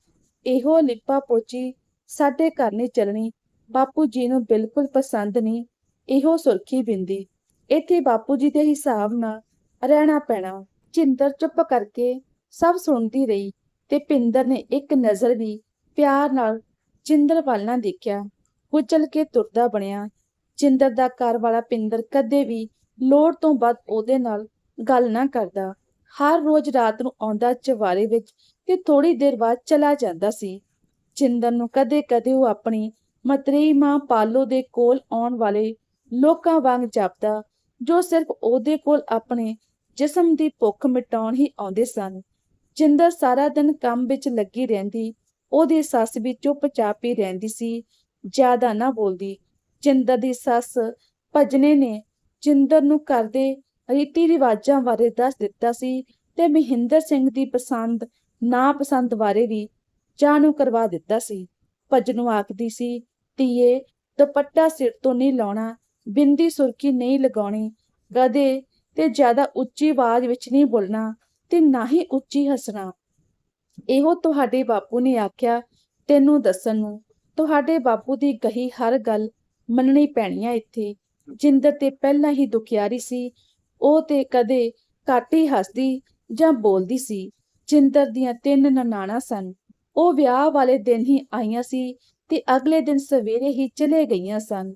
ਇਹੋ ਲਿਪਾ ਪੋਚੀ ਸਾਡੇ ਘਰ ਨਹੀਂ ਚੱਲਣੀ, ਬਾਪੂ ਜੀ ਨੂੰ ਬਿਲਕੁਲ ਪਸੰਦ ਨਹੀਂ, ਇਹੋ ਸੁਰਖੀ ਬਿੰਦੀ। ਇੱਥੇ ਬਾਪੂ ਜੀ ਦੇ ਹਿਸਾਬ ਨਾਲ ਰਹਿਣਾ ਪੈਣਾ। ਜਿੰਦਰ ਚੁੱਪ ਕਰਕੇ ਸਭ ਸੁਣਦੀ ਰਹੀ ਤੇ ਪਿੰਦਰ ਨੇ ਇੱਕ ਨਜ਼ਰ ਵੀ ਪਿਆਰ ਨਾਲ ਜਿੰਦਰ ਵੱਲ ਨਾ ਦੇਖਿਆ। ਕੁਚਲ ਕੇ ਤੁਰਦਾ ਬਣਿਆ। ਚਿੰਦਰ ਦਾ ਘਰ ਵਾਲਾ ਪਿੰਦਰ ਕਦੇ ਵੀ ਲੋੜ ਤੋਂ ਵੱਧ ਉਹਦੇ ਨਾਲ ਗੱਲ ਨਾ ਕਰਦਾ। ਹਰ ਰੋਜ਼ ਰਾਤ ਨੂੰ ਆਉਂਦਾ ਚਵਾਰੇ ਵਿੱਚ ਤੇ ਥੋੜੀ ਦੇਰ ਬਾਅਦ ਚਲਾ ਜਾਂਦਾ ਸੀ। ਜਿੰਦਰ ਨੂੰ ਕਦੇ-ਕਦੇ ਉਹ ਆਪਣੀ ਮਤਰੇਈ ਮਾਂ ਪਾਲੋ ਦੇ ਕੋਲ ਆਉਣ ਵਾਲੇ ਲੋਕਾਂ ਵਾਂਗ ਜਾਪਦਾ, ਜੋ ਸਿਰਫ ਉਹਦੇ ਕੋਲ ਆਪਣੇ ਜਿਸਮ ਦੀ ਭੁੱਖ ਮਿਟਾਉਣ ਹੀ ਆਉਂਦੇ ਸਨ। ਜਿੰਦਰ ਸਾਰਾ ਦਿਨ ਕੰਮ ਵਿੱਚ ਲੱਗੀ ਰਹਿੰਦੀ, ਉਹਦੀ ਸੱਸ ਵੀ ਚੁੱਪਚਾਪ ਹੀ ਰਹਿੰਦੀ ਸੀ, ਜ਼ਿਆਦਾ ਨਾ ਬੋਲਦੀ। ਜਿੰਦਰ ਦੀ ਸੱਸ ਭਜਨੇ ਨੇ ਜਿੰਦਰ ਨੂੰ ਕਰਦੇ ਰੀਤੀ ਰਿਵਾਜਾਂ ਬਾਰੇ ਦੱਸ ਦਿੱਤਾ ਸੀ ਤੇ ਮਹਿੰਦਰ ਸਿੰਘ ਦੀ ਪਸੰਦ ਨਾ ਪਸੰਦ ਬਾਰੇ ਵੀ ਜਾਣੂ ਕਰਵਾ ਦਿੱਤਾ ਸੀ। ਭਜਨੂ ਆਖਦੀ ਸੀ, ਧੀਏ, ਦੁਪੱਟਾ ਸਿਰ ਤੋਂ ਨਹੀਂ ਲਾਉਣਾ, ਬਿੰਦੀ ਸੁਰਖੀ ਨਹੀਂ ਲਗਾਉਣੀ ਗਦੇ ਤੇ ਜ਼ਿਆਦਾ ਉੱਚੀ ਆਵਾਜ਼ ਵਿੱਚ ਨਹੀਂ ਬੋਲਣਾ ਤੇ ਨਾ ਹੀ ਉੱਚੀ ਹੱਸਣਾ। ਇਹੋ ਤੁਹਾਡੇ ਬਾਪੂ ਨੇ ਆਖਿਆ ਤੈਨੂੰ ਦੱਸਣ ਨੂੰ। ਤੁਹਾਡੇ ਬਾਪੂ ਦੀ ਕਹੀ ਹਰ ਗੱਲ ਮੰਨਣੀ ਪੈਣੀਆਂ ਇੱਥੇ। ਜਿੰਦਰ ਤੇ ਪਹਿਲਾਂ ਹੀ ਦੁਖਿਆਰੀ ਸੀ। ਉਹ ਤੇ ਕਦੇ ਘੱਟ ਹੀ ਹੱਸਦੀ ਜਾਂ ਬੋਲਦੀ ਸੀ। ਜਿੰਦਰ ਦੀਆਂ ਤਿੰਨ ਨਨਾਣਾ ਸਨ। ਉਹ ਵਿਆਹ ਵਾਲੇ ਦਿਨ ਹੀ ਆਈਆਂ ਸੀ ਤੇ ਅਗਲੇ ਦਿਨ ਸਵੇਰੇ ਹੀ ਚਲੇ ਗਈਆਂ ਸਨ।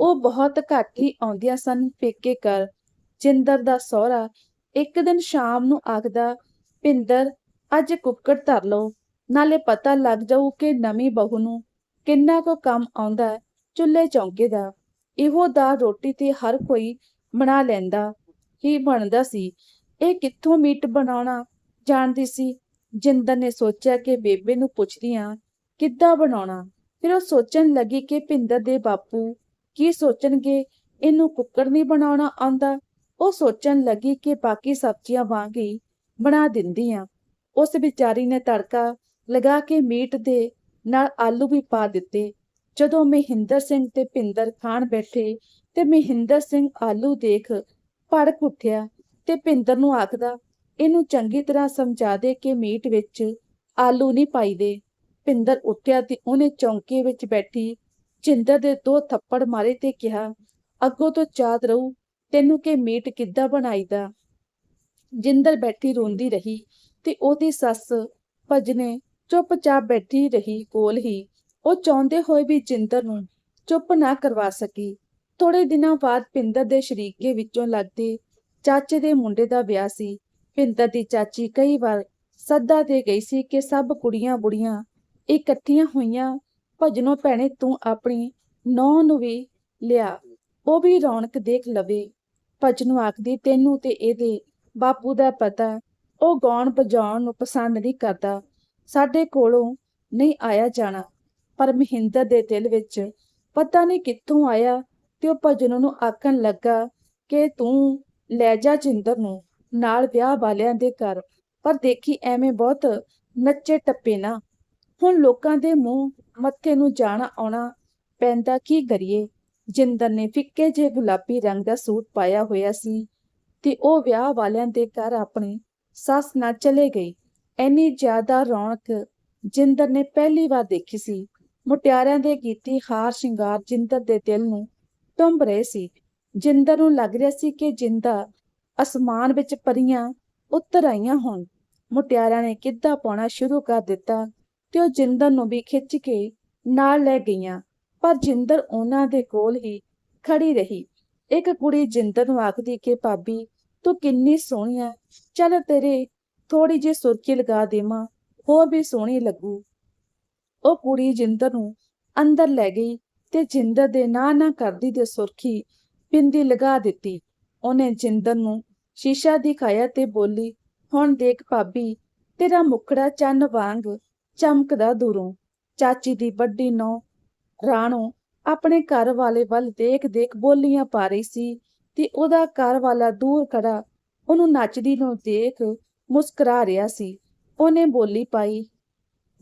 ਉਹ ਬਹੁਤ ਘੱਟ ਹੀ ਆਉਂਦੀਆਂ ਸਨ ਪੇਕੇ ਕਰ ਜਿੰਦਰ ਦਾ ਸਹੁਰਾ ਇੱਕ ਦਿਨ ਸ਼ਾਮ ਨੂੰ ਆਖਦਾ ਪਿੰਦਰ ਅੱਜ ਕੁੱਕੜ ਧਰ ਲਓ। ਨਾਲੇ ਪਤਾ ਲੱਗ ਜਾਊ ਕਿ ਨਵੀਂ ਬਹੂ ਨੂੰ ਕਿੰਨਾ ਕੁ ਕੰਮ ਆਉਂਦਾ ਚੁੱਲ੍ਹੇ ਚੌਂਕੇ ਦਾ, ਇਹੋ ਦਾਲ ਰੋਟੀ ਤੇ ਹਰ ਕੋਈ ਬਣਾ ਲੈਂਦਾ, ਹੀ ਬਣਦਾ ਸੀ। ਇਹ ਕਿੱਥੋਂ ਮੀਟ ਬਣਾਉਣਾ ਜਾਣਦੀ ਸੀ? ਜਿੰਦਰ ਨੇ ਸੋਚਿਆ ਕਿ ਬੇਬੇ ਨੂੰ ਪੁੱਛਦੀ ਆ ਕਿੱਦਾਂ ਬਣਾਉਣਾ? ਫਿਰ ਉਹ ਸੋਚਣ ਲੱਗੀ ਕਿ ਭਿੰਦਰ ਦੇ ਬਾਪੂ ਕੀ ਸੋਚਣਗੇ? ਇਹਨੂੰ ਕੁੱਕੜ ਨਹੀਂ ਬਣਾਉਣਾ ਆਉਂਦਾ? ਉਹ ਸੋਚਣ ਲੱਗੀ ਕਿ ਬਾਕੀ ਸਬਜ਼ੀਆਂ ਵਾਂਗ ਹੀ ਬਣਾ ਦਿੰਦੀ ਆ ਉਸ ਵਿਚਾਰੀ ਨੇ ਤੜਕਾ ਲਗਾ ਕੇ ਮੀਟ ਦੇ ਨਾਲ ਆਲੂ ਵੀ ਪਾ ਦਿੱਤੇ। ਜਦੋਂ ਮਹਿੰਦਰ ਸਿੰਘ ਤੇ ਭਿੰਦਰ ਖਾਣ ਬੈਠੇ ਤੇ ਮਹਿੰਦਰ ਸਿੰਘ ਆਲੂ ਦੇਖ ਭੜਕ ਉੱਠਿਆ ਤੇ ਭਿੰਦਰ ਨੂੰ ਆਖਦਾ, ਇਹਨੂੰ ਚੰਗੀ ਤਰ੍ਹਾਂ ਸਮਝਾ ਦੇ ਕਿ ਮੀਟ ਵਿੱਚ ਆਲੂ ਨਹੀਂ ਪਾਈਦੇ। ਭਿੰਦਰ ਉੱਠਿਆ ਤੇ ਉਹਨੇ ਚੌਂਕੇ ਵਿੱਚ ਬੈਠੀ ਚਿੰਦਰ ਦੇ ਦੋ ਥੱਪੜ ਮਾਰੇ ਤੇ ਕਿਹਾ, ਅੱਗੋਂ ਤੋਂ ਚਾਦ ਰਹੂ, ਤੈਨੂੰ ਕਿ ਮੀਟ ਕਿੱਦਾਂ ਬਣਾਈਦਾ? ਜਿੰਦਰ ਬੈਠੀ ਰੋਂਦੀ ਰਹੀ ਤੇ ਉਹਦੀ ਸੱਸ ਭਜਨੇ ਚੁੱਪਚਾਪ ਬੈਠੀ ਰਹੀ ਕੋਲ ਹੀ। ਉਹ ਚਾਹੁੰਦੇ ਹੋਏ ਵੀ ਜਿੰਦਰ ਨੂੰ ਚੁੱਪ ਨਾ ਕਰਵਾ ਸਕੀ। ਥੋੜੇ ਦਿਨਾਂ ਬਾਅਦ ਪਿੰਦਰ ਦੇ ਸ਼ਰੀਕੇ ਵਿੱਚੋਂ ਲੱਗਦੇ ਚਾਚੇ ਦੇ ਮੁੰਡੇ ਦਾ ਵਿਆਹ ਸੀ। ਪਿੰਦਰ ਦੀ ਚਾਚੀ ਕਈ ਵਾਰ ਸੱਦਾ ਦੇ ਗਈ ਸੀ ਕਿ ਸਭ ਕੁੜੀਆਂ ਬੁੜੀਆਂ ਇਕੱਠੀਆਂ ਹੋਈਆਂ, ਭਜਨੋਂ ਭੈਣੇ ਤੂੰ ਆਪਣੀ ਨੌਂ ਨੂੰ ਵੀ ਲਿਆ, ਉਹ ਵੀ ਰੌਣਕ ਦੇਖ ਲਵੇ। ਭਜਨੋਂ ਆਖਦੀ, ਤੈਨੂੰ ਤੇ ਇਹਦੇ ਬਾਪੂ ਦਾ ਪਤਾ, ਉਹ ਗਾਉਣ ਬਜਾਉਣ ਨੂੰ ਪਸੰਦ ਨਹੀਂ ਕਰਦਾ। ਸਾਡੇ ਕੋਲੋਂ ਨਹੀਂ ਆਇਆ ਜਾਣਾ। ਪਰ ਮਹਿੰਦਰ ਦੇ ਦਿਲ ਵਿੱਚ ਪਤਾ ਨਹੀਂ ਕਿੱਥੋਂ ਆਇਆ ਤੇ ਉਹ ਭਜਨ ਨੂੰ ਆਖਣ ਲੱਗਾ ਕਿ ਤੂੰ ਲੈ ਜਾ ਜਿੰਦਰ ਨੂੰ, ਨਾਲ ਵਿਆਹ ਵਾਲਿਆਂ ਦੇ ਘਰ। ਪਰ ਦੇਖੀ ਐਵੇਂ ਬਹੁਤ ਨੱਚੇ ਟੱਪੇ ਨਾ। ਹੁਣ ਲੋਕਾਂ ਦੇ ਮੂੰਹ ਮੱਥੇ ਨੂੰ ਜਾਣਾ ਆਉਣਾ ਪੈਂਦਾ ਕੀ ਕਰੀਏ? ਜਿੰਦਰ ਨੇ ਫਿੱਕੇ ਜੇ ਗੁਲਾਬੀ ਰੰਗ ਦਾ ਸੂਟ ਪਾਇਆ ਹੋਇਆ ਸੀ ਤੇ ਉਹ ਵਿਆਹ ਵਾਲਿਆਂ ਦੇ ਘਰ ਆਪਣੀ ਸੱਸ ਨਾਲ ਚਲੇ ਗਈ। ਐਨੀ ਜ਼ਿਆਦਾ ਰੌਣਕ ਜਿੰਦਰ ਨੇ ਪਹਿਲੀ ਵਾਰ ਦੇਖੀ ਸੀ। ਮੁਟਿਆਰਿਆਂ ਦੇ ਕੀਤੀ ਹਾਰ ਸ਼ਿੰਗਾਰ ਜਿੰਦਰ ਦੇ ਦਿਲ ਨੂੰ ਟੁੰਬ ਰਹੇ ਸੀ। ਜਿੰਦਰ ਨੂੰ ਲੱਗ ਰਿਹਾ ਸੀ ਕਿ ਜਿੰਦਾ ਅਸਮਾਨ ਵਿੱਚ ਪਰੀਆਂ ਉੱਤਰ ਆਈਆਂ ਹੋਣ। ਮੁਟਿਆਰਾਂ ਨੇ ਗਿੱਧਾ ਪਾਉਣਾ ਸ਼ੁਰੂ ਕਰ ਦਿੱਤਾ ਤੇ ਉਹ ਜਿੰਦਰ ਨੂੰ ਵੀ ਖਿੱਚ ਕੇ ਨਾਲ ਲੈ ਗਈਆਂ। ਪਰ ਜਿੰਦਰ ਉਹਨਾਂ ਦੇ ਕੋਲ ਹੀ ਖੜੀ ਰਹੀ। ਇੱਕ ਕੁੜੀ ਜਿੰਦਰ ਨੂੰ ਆਖਦੀ ਕਿ, ਭਾਬੀ, ਤੂੰ ਕਿੰਨੀ ਸੋਹਣੀ ਹੈ ਚੱਲ ਤੇਰੇ ਥੋੜੀ ਜਿਹੀ ਸੁਰਖੀ ਲਗਾ ਦੇਵਾਂ, ਹੋਰ ਵੀ ਸੋਹਣੀ ਲੱਗੂ। ਉਹ ਕੁੜੀ ਜਿੰਦਰ ਨੂੰ ਅੰਦਰ ਲੈ ਗਈ ਤੇ ਜਿੰਦਰ ਦੇ ਨਾ ਨਾ ਕਰਦੀ ਤੇ ਸੁਰਖੀ ਬਿੰਦੀ ਲਗਾ ਦਿੱਤੀ। ਉਹਨੇ ਜਿੰਦਰ ਨੂੰ ਸ਼ੀਸ਼ਾ ਦਿਖਾਇਆ ਤੇ ਬੋਲੀ, ਹੁਣ ਦੇਖ ਭਾਬੀ, ਤੇਰਾ ਮੁਖੜਾ ਚੰਨ ਵਾਂਗ ਚਮਕਦਾ ਦੂਰੋਂ। ਚਾਚੀ ਦੀ ਵੱਡੀ ਨੌ ਰਾਣੋ ਆਪਣੇ ਘਰ ਵਾਲੇ ਵੱਲ ਦੇਖ ਦੇਖ ਬੋਲੀਆਂ ਪਾ ਰਹੀ ਸੀ ਤੇ ਉਹਦਾ ਘਰ ਵਾਲਾ ਦੂਰ ਖੜਾ ਉਹਨੂੰ ਨੱਚਦੀ ਨੂੰ ਦੇਖ ਮੁਸਕਰਾ ਰਿਹਾ ਸੀ। ਉਹਨੇ ਬੋਲੀ ਪਾਈ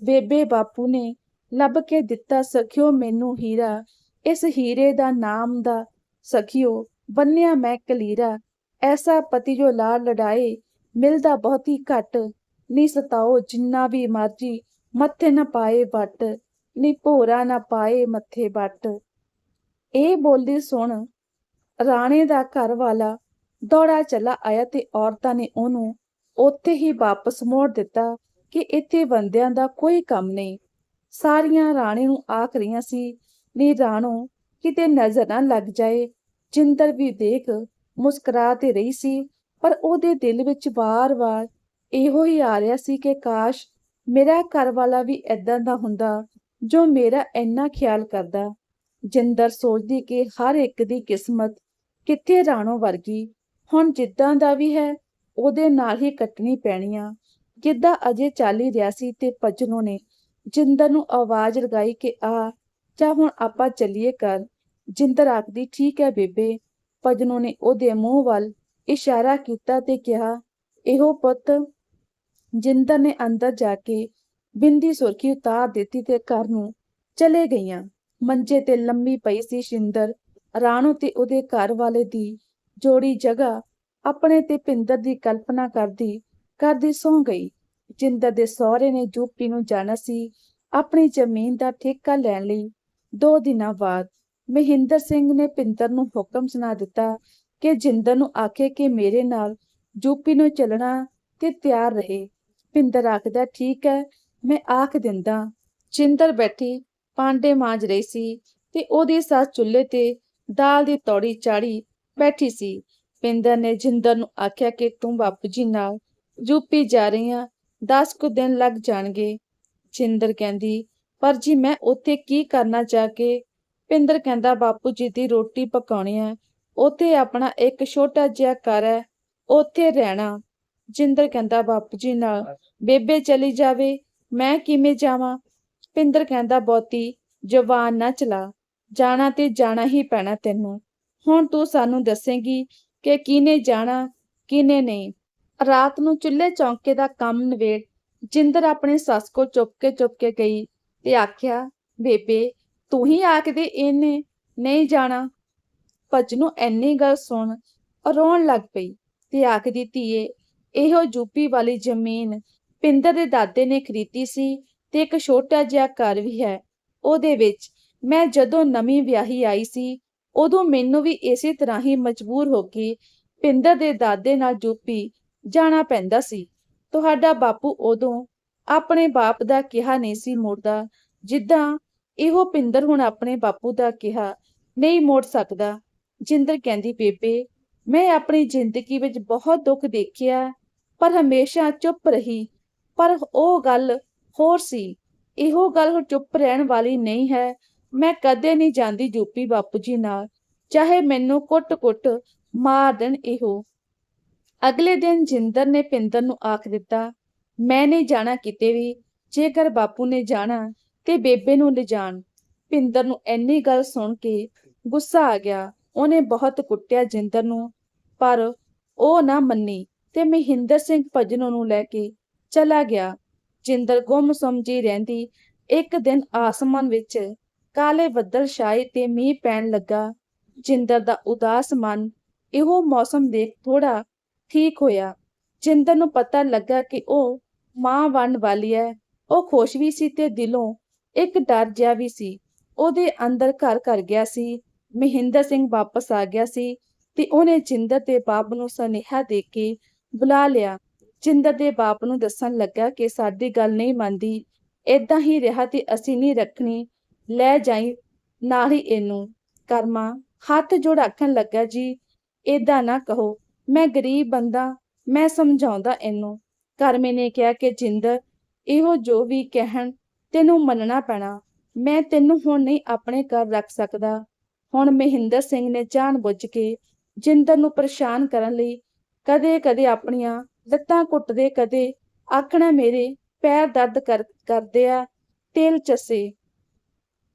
ਬੇਬੇ ਬਾਪੂ ਨੇ ਲੱਭ ਕੇ ਦਿੱਤਾ ਸਖਿਓ ਮੈਨੂੰ ਹੀਰਾ, ਇਸ ਹੀਰੇ ਦਾ ਨਾਮ ਦਾ ਸਖਿਓ ਬੰਨਿਆ ਮੈਂ ਕਲੀਰਾ, ਐਸਾ ਪਤੀ ਜੋ ਲਾਲ ਲੜਾਏ, ਮਿਲਦਾ ਬਹੁਤੀ ਹੀ ਘੱਟ, ਨੀ ਸਤਾਓ ਜਿੰਨਾ ਵੀ ਮਰਜ਼ੀ, ਮੱਥੇ ਨਾ ਪਾਏ ਵੱਟ, ਨੀ ਭੋਰਾ ਨਾ ਪਾਏ ਮੱਥੇ ਵੱਟ। ਇਹ ਬੋਲੀ ਸੁਣ ਰਾਣੇ ਦਾ ਘਰ ਵਾਲਾ ਦੌੜਾ ਚਲਾ ਆਇਆ ਤੇ ਔਰਤਾਂ ਨੇ ਉਹਨੂੰ ਉੱਥੇ ਹੀ ਵਾਪਸ ਮੋੜ ਦਿੱਤਾ। ਕਿ ਇੱਥੇ ਬੰਦਿਆਂ ਦਾ ਕੋਈ ਕੰਮ ਨਹੀਂ। ਸਾਰੀਆਂ ਰਾਣੀ ਨੂੰ ਆਖ ਰਹੀਆਂ ਸੀ, ਨੀ ਰਾਣੋ, ਕਿਤੇ ਨਜ਼ਰ ਨਾ ਲੱਗ ਜਾਏ। ਜਿੰਦਰ ਵੀ ਦੇਖ ਮੁਸਕਰਾ ਤੇ ਰਹੀ ਸੀ, ਪਰ ਉਹਦੇ ਦਿਲ ਵਿੱਚ ਵਾਰ-ਵਾਰ ਇਹੋ ਹੀ ਆ ਰਿਹਾ ਸੀ ਕਿ ਕਾਸ਼ ਮੇਰਾ ਘਰ ਵਾਲਾ ਵੀ ਐਦਾਂ ਦਾ ਹੁੰਦਾ, ਜੋ ਮੇਰਾ ਇੰਨਾ ਖਿਆਲ ਕਰਦਾ। ਜਿੰਦਰ ਸੋਚਦੀ ਕਿ ਹਰ ਇੱਕ ਦੀ ਕਿਸਮਤ ਕਿੱਥੇ ਰਾਣੋ ਵਰਗੀ। ਹੁਣ ਜਿੱਦਾਂ ਦਾ ਵੀ ਹੈ, ਉਹਦੇ ਨਾਲ ਹੀ ਕੱਟਣੀ ਪੈਣੀ ਆ। ਗਿੱਧਾ ਅਜੇ ਚੱਲ ਹੀ ਰਿਹਾ ਸੀ ਤੇ ਪਜਨੋ ਨੇ ਜਿੰਦਰ ਨੂੰ ਆਵਾਜ਼ ਲਗਾਈ ਕਿ ਆ, ਜਾ ਹੁਣ ਆਪਾਂ ਚੱਲੀਏ ਕਰ ਜਿੰਦਰ ਆਖਦੀ, ਠੀਕ ਹੈ ਬੇਬੇ। ਪਜਨੋ ਨੇ ਉਹਦੇ ਮੂੰਹ ਵੱਲ ਇਸ਼ਾਰਾ ਕੀਤਾ ਤੇ ਕਿਹਾ, ਇਹੋ ਪੁੱਤ। ਜਿੰਦਰ ਨੇ ਅੰਦਰ ਜਾ ਕੇ ਬਿੰਦੀ ਸੁਰਖੀ ਉਤਾਰ ਦਿੱਤੀ ਤੇ ਘਰ ਨੂੰ ਚਲੇ ਗਈਆਂ। ਮੰਜੇ ਤੇ ਲੰਮੀ ਪਈ ਸੀ ਸ਼ਿੰਦਰ। ਰਾਣੋ ਤੇ ਉਹਦੇ ਘਰ ਵਾਲੇ ਦੀ ਜੋੜੀ ਜਗ੍ਹਾ ਆਪਣੇ ਤੇ ਪਿੰਦਰ ਦੀ ਕਲਪਨਾ ਕਰਦੀ ਘਰ ਦੀ ਸੌ ਗਈ। ਜਿੰਦਰ ਦੇ ਸਹੁਰੇ ਨੇ ਯੂਪੀ ਨੂੰ ਜਾਣਾ ਸੀ। ਆਪਣੀ ਜ਼ਮੀਨ ਦਾ ਠੇਕਾ ਲੈਣ ਲਈ ਦੋ ਦਿਨਾਂ ਬਾਅਦ ਮਹਿੰਦਰ ਸਿੰਘ ਨੇ ਪਿੰਦਰ ਨੂੰ ਹੁਕਮ ਸੁਣਾ ਦਿੱਤਾ ਕਿ ਜਿੰਦਰ ਨੂੰ ਆਖੇ ਕਿ ਮੇਰੇ ਨਾਲ ਜੂਪੀ ਨੂੰ ਚੱਲਣਾ ਤੇ ਤਿਆਰ ਰਹੇ। ਪਿੰਦਰ ਆਖਦਾ, ਠੀਕ ਹੈ, ਮੈਂ ਆਖ ਦਿੰਦਾ। ਜਿੰਦਰ ਬੈਠੀ ਪਾਂਡੇ ਮਾਂਜ ਰਹੀ ਸੀ ਤੇ ਉਹਦੀ ਸੱਸ ਚੁੱਲ੍ਹੇ ਤੇ ਦਾਲ ਦੀ ਤੌੜੀ ਚਾੜੀ ਬੈਠੀ ਸੀ। ਪਿੰਦਰ ਨੇ ਜਿੰਦਰ ਨੂੰ ਆਖਿਆ ਕਿ ਤੂੰ ਬਾਪੂ ਜੀ ਨਾਲ ਯੂਪੀ ਜਾ ਰਹੀ ਹਾਂ 10 ਕੁ ਦਿਨ ਲੱਗ ਜਾਣਗੇ। ਜਿੰਦਰ ਕਹਿੰਦੀ, ਪਰ ਜੀ ਮੈਂ ਉੱਥੇ ਕੀ ਕਰਨਾ ਜਾ ਕੇ? ਪਿੰਦਰ ਕਹਿੰਦਾ, ਬਾਪੂ ਜੀ ਦੀ ਰੋਟੀ ਪਕਾਉਣੀ ਹੈ। ਉੱਥੇ ਆਪਣਾ ਇੱਕ ਛੋਟਾ ਜਿਹਾ ਘਰ ਹੈ, ਉੱਥੇ ਰਹਿਣਾ। ਜਿੰਦਰ ਕਹਿੰਦਾ, ਬਾਪੂ ਜੀ ਨਾਲ, ਬੇਬੇ ਚਲੀ ਜਾਵੇ, ਮੈਂ ਕਿਵੇਂ ਜਾਵਾਂ? ਪਿੰਦਰ ਕਹਿੰਦਾ, ਬਹੁਤੀ, ਜਵਾਨ ਨਾ ਚਲਾ। ਜਾਣਾ ਤੇ ਜਾਣਾ ਹੀ ਪੈਣਾ ਤੈਨੂੰ। ਹੁਣ ਤੂੰ ਸਾਨੂੰ ਦੱਸੇਂਗੀ ਕਿ ਕਿਹਨੇ ਜਾਣਾ, ਕਿਹਨੇ ਨਹੀਂ। ਰਾਤ ਨੂੰ ਚੁੱਲ੍ਹੇ ਚੌਂਕੇ ਦਾ ਕੰਮ ਨਵੇੜ ਜਿੰਦਰ ਆਪਣੇ ਸੱਸ ਕੋਲ ਚੁੱਪ ਕੇ ਚੁੱਪ ਕੇ ਗਈ ਤੇ ਆਖਿਆ, ਬੇਬੇ, ਤੂੰ ਹੀ ਆਖਦੇ ਇਹਨੇ ਨਹੀਂ ਜਾਣਾ। ਭੱਜ ਨੂੰ ਐਨੀ ਗੱਲ ਸੁਣ ਰੋਣ ਲੱਗ ਪਈ ਤੇ ਆਖਦੀ, ਧੀਏ, ਇਹੋ ਜੂਪੀ ਵਾਲੀ ਜ਼ਮੀਨ ਪਿੰਦਰ ਦੇ ਦਾਦੇ ਨੇ ਖਰੀਦੀ ਸੀ ਤੇ ਇੱਕ ਛੋਟਾ ਜਿਹਾ ਘਰ ਵੀ ਹੈ। ਉਹਦੇ ਵਿੱਚ ਮੈਂ ਜਦੋਂ ਨਵੀਂ ਵਿਆਹੀ ਆਈ ਸੀ, ਉਦੋਂ ਮੈਨੂੰ ਵੀ ਇਸੇ ਤਰ੍ਹਾਂ ਹੀ ਮਜਬੂਰ ਹੋ ਕੇ ਪਿੰਦਰ ਦੇ ਦਾਦੇ ਨਾਲ ਯੂਪੀ ਜਾਣਾ ਪੈਂਦਾ ਸੀ। ਤੁਹਾਡਾ ਬਾਪੂ ਉਦੋਂ ਆਪਣੇ ਬਾਪ ਦਾ ਕਿਹਾ ਨਹੀਂ ਸੀ ਮੋੜਦਾ, ਜਿੱਦਾਂ ਇਹੋ ਪਿੰਦਰ ਹੁਣ ਆਪਣੇ ਬਾਪੂ ਦਾ ਕਿਹਾ ਨਹੀਂ ਮੋੜ ਸਕਦਾ। ਜਿੰਦਰ ਕਹਿੰਦੀ, ਬੇਬੇ, ਮੈਂ ਆਪਣੀ ਜ਼ਿੰਦਗੀ ਵਿੱਚ ਬਹੁਤ ਦੁੱਖ ਦੇਖਿਆ, ਪਰ ਹਮੇਸ਼ਾ ਚੁੱਪ ਰਹੀ। ਪਰ ਉਹ ਗੱਲ ਹੋਰ ਸੀ। ਇਹੋ ਗੱਲ ਹੁਣ ਚੁੱਪ ਰਹਿਣ ਵਾਲੀ ਨਹੀਂ ਹੈ। ਮੈਂ ਕਦੇ ਨਹੀਂ ਜਾਂਦੀ ਯੂਪੀ ਬਾਪੂ ਜੀ ਨਾਲ। ਚਾਹੇ ਮੈਨੂੰ ਕੁੱਟ-ਕੁੱਟ ਮਾਰ ਦੇਣ ਇਹੋ। ਅਗਲੇ ਦਿਨ ਜਿੰਦਰ ਨੇ ਪਿੰਦਰ ਨੂੰ ਆਖ ਦਿੱਤਾ, ਮੈਂ ਨਹੀਂ ਜਾਣਾ ਕਿਤੇ ਵੀ, ਜੇਕਰ ਬਾਪੂ ਨੇ ਜਾਣਾ ਤੇ ਬੇਬੇ ਨੂੰ ਲਿਜਾਣ। ਪਿੰਦਰ ਨੂੰ ਐਨੀ ਗੱਲ ਸੁਣ ਕੇ ਗੁੱਸਾ ਆ ਗਿਆ। ਉਹਨੇ ਬਹੁਤ ਕੁੱਟਿਆ ਜਿੰਦਰ ਨੂੰ, ਪਰ ਉਹ ਨਾ ਮੰਨੀ ਤੇ ਮਹਿੰਦਰ ਸਿੰਘ ਭਜਨੋਂ ਨੂੰ ਲੈ ਕੇ ਚਲਾ ਗਿਆ। ਜਿੰਦਰ ਗੁੰਮ ਸਮਝੀ ਰਹਿੰਦੀ ਇੱਕ ਦਿਨ ਆਸਮਾਨ ਵਿੱਚ ਕਾਲੇ ਬੱਦਲ ਛਾਏ ਤੇ ਮੀਂਹ ਪੈਣ ਲੱਗਾ। ਜਿੰਦਰ ਦਾ ਉਦਾਸ ਮਨ, ਇਹੋ ਮੌਸਮ ਦੇਖ ਥੋੜਾ ਠੀਕ ਹੋਇਆ। ਜਿੰਦਰ ਨੂੰ ਪਤਾ ਲੱਗਾ ਕਿ ਉਹ ਮਾਂ ਬਣ ਵਾਲੀ ਹੈ ਉਹ ਖੁਸ਼ ਵੀ ਸੀ ਤੇ ਦਿਲੋਂ ਇੱਕ ਡਰ ਜਿਹਾ ਵੀ ਸੀ। ਉਹਦੇ ਅੰਦਰ ਘਰ ਕਰ ਗਿਆ ਸੀ। ਮਹਿੰਦਰ ਸਿੰਘ ਵਾਪਸ ਆ ਗਿਆ ਸੀ ਤੇ ਉਹਨੇ ਜਿੰਦਰ ਦੇ ਬਾਪ ਨੂੰ ਸੁਨੇਹਾ ਦੇ ਕੇ ਬੁਲਾ ਲਿਆ। ਜਿੰਦਰ ਦੇ ਬਾਪ ਨੂੰ ਦੱਸਣ ਲੱਗਾ ਕਿ ਸਾਡੀ ਗੱਲ ਨਹੀਂ ਮੰਨਦੀ। ਏਦਾਂ ਹੀ ਰਿਹਾ ਤੇ ਅਸੀਂ ਨਹੀਂ ਰੱਖਣੀ। ਲੈ ਜਾਈ ਨਾਲ ਹੀ ਇਹਨੂੰ। ਕਰਮਾ, ਹੱਥ ਜੋੜ ਆਖਣ ਲੱਗਾ ਜੀ, ਏਦਾਂ ਨਾ ਕਹੋ। ਮੈਂ ਗਰੀਬ ਬੰਦਾ, ਮੈਂ ਸਮਝਾਉਂਦਾ ਇਹਨੂੰ। ਕਰਮੇ ਨੇ ਕਿਹਾ ਕਿ ਜਿੰਦਰ, ਇਹੋ ਜੋ ਵੀ ਕਹਿਣ, ਤੈਨੂੰ ਮੰਨਣਾ ਪੈਣਾ। ਮੈਂ ਤੈਨੂੰ ਹੁਣ ਨਹੀਂ ਆਪਣੇ ਘਰ ਰੱਖ ਸਕਦਾ। ਹੁਣ ਮਹਿੰਦਰ ਸਿੰਘ ਨੇ ਜਾਣ-ਬੁੱਝ ਕੇ ਜਿੰਦਰ ਨੂੰ ਪਰੇਸ਼ਾਨ ਕਰਨ ਲਈ ਕਦੇ-ਕਦੇ ਆਪਣੀਆਂ ਲੱਤਾਂ ਕੁੱਟਦੇ, ਕਦੇ ਆਖਣਾ ਮੇਰੇ ਪੈਰ ਦਰਦ ਕਰ, ਕਰਦੇ ਆ, ਤੇਲ ਚਸੇ।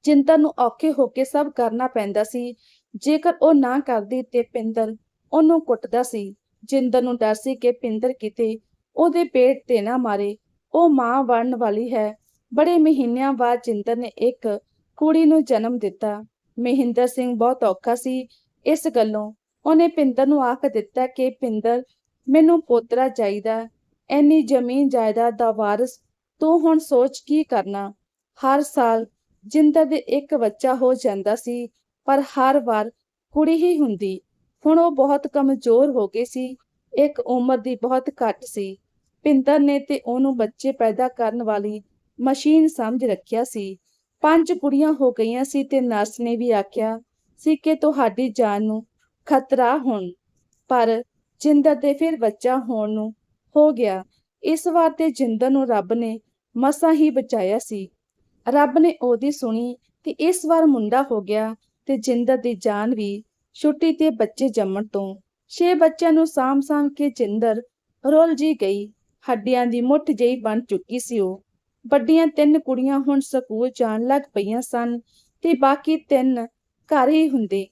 ਜਿੰਦਰ ਨੂੰ ਔਖੇ ਹੋ ਕੇ ਸਭ ਕਰਨਾ ਪੈਂਦਾ ਸੀ। ਜੇਕਰ ਉਹ ਨਾ ਕਰਦੀ ਤੇ ਪਿੰਦਰ ਉਹਨੂੰ ਕੁੱਟਦਾ ਸੀ। ਜਿੰਦਰ ਨੂੰ ਡਰ ਸੀ ਕਿ ਪਿੰਦਰ ਕਿਤੇ ਉਹਦੇ ਪੇਟ ਤੇ ਨਾ ਮਾਰੇ। ਉਹ ਮਾਂ ਬਣਨ ਵਾਲੀ ਹੈ। ਬੜੇ ਮਹੀਨਿਆਂ ਬਾਅਦ ਜਿੰਦਰ ਨੇ ਇੱਕ ਕੁੜੀ ਨੂੰ ਜਨਮ ਦਿੱਤਾ। ਮਹਿੰਦਰ ਸਿੰਘ ਬਹੁਤ ਔਖਾ ਸੀ ਇਸ ਗੱਲੋਂ। ਉਹਨੇ ਪਿੰਦਰ ਨੂੰ ਆਖ ਦਿੱਤਾ ਕਿ ਪਿੰਦਰ, ਮੈਨੂੰ ਪੋਤਰਾ ਚਾਹੀਦਾ। ਐਨੀ ਜ਼ਮੀਨ ਜਾਇਦਾਦ ਦਾ ਵਾਰਿਸ। ਤੂੰ ਹੁਣ ਸੋਚ ਕੀ ਕਰਨਾ? ਹਰ ਸਾਲ ਜਿੰਦਰ ਦੇ ਇੱਕ ਬੱਚਾ ਹੋ ਜਾਂਦਾ ਸੀ, ਪਰ ਹਰ ਵਾਰ ਕੁੜੀ ਹੀ ਹੁੰਦੀ। ਹੁਣ ਉਹ ਬਹੁਤ ਕਮਜ਼ੋਰ ਹੋ ਗਈ ਸੀ। ਇੱਕ ਉਮਰ ਦੀ ਬਹੁਤ ਘੱਟ ਸੀ। ਪਿੰਦਰ ਨੇ ਤੇ ਉਹਨੂੰ ਬੱਚੇ ਪੈਦਾ ਕਰਨ ਵਾਲੀ ਮਸ਼ੀਨ ਸਮਝ ਰੱਖਿਆ ਸੀ। ਪੰਜ ਕੁੜੀਆਂ ਹੋ ਗਈਆਂ ਸੀ ਤੇ ਨਰਸ ਨੇ ਵੀ ਆਖਿਆ ਸੀ ਕਿ ਤੁਹਾਡੀ ਜਾਨ ਨੂੰ ਖਤਰਾ ਹੁਣ। ਪਰ ਜਿੰਦਰ ਦੇ ਫਿਰ ਬੱਚਾ ਹੋਣ ਨੂੰ ਹੋ ਗਿਆ। ਇਸ ਵਾਰ ਤੇ ਜਿੰਦਰ ਨੂੰ ਰੱਬ ਨੇ ਮਸਾਂ ਹੀ ਬਚਾਇਆ ਸੀ। ਰੱਬ ਨੇ ਉਹਦੀ ਸੁਣੀ ਤੇ ਇਸ ਵਾਰ ਮੁੰਡਾ ਹੋ ਗਿਆ ਤੇ ਜਿੰਦਰ ਦੀ ਜਾਨ ਵੀ ਛੁੱਟੀ ਤੇ ਬੱਚੇ ਜੰਮਣ ਤੋਂ ਛੇ ਬੱਚਿਆਂ ਨੂੰ ਸਾਂਭ-ਸਾਂਭ ਕੇ ਜਿੰਦਰ ਰੁੱਲ ਜੀ ਗਈ। ਹੱਡੀਆਂ ਦੀ ਮੁੱਠ ਜਿਹੀ ਬਣ ਚੁੱਕੀ ਸੀ ਉਹ। ਵੱਡੀਆਂ ਤਿੰਨ ਕੁੜੀਆਂ ਹੁਣ ਸਕੂਲ ਜਾਣ ਲੱਗ ਪਈਆਂ ਸਨ ਤੇ ਬਾਕੀ ਤਿੰਨ ਘਰ ਹੀ ਹੁੰਦੇ।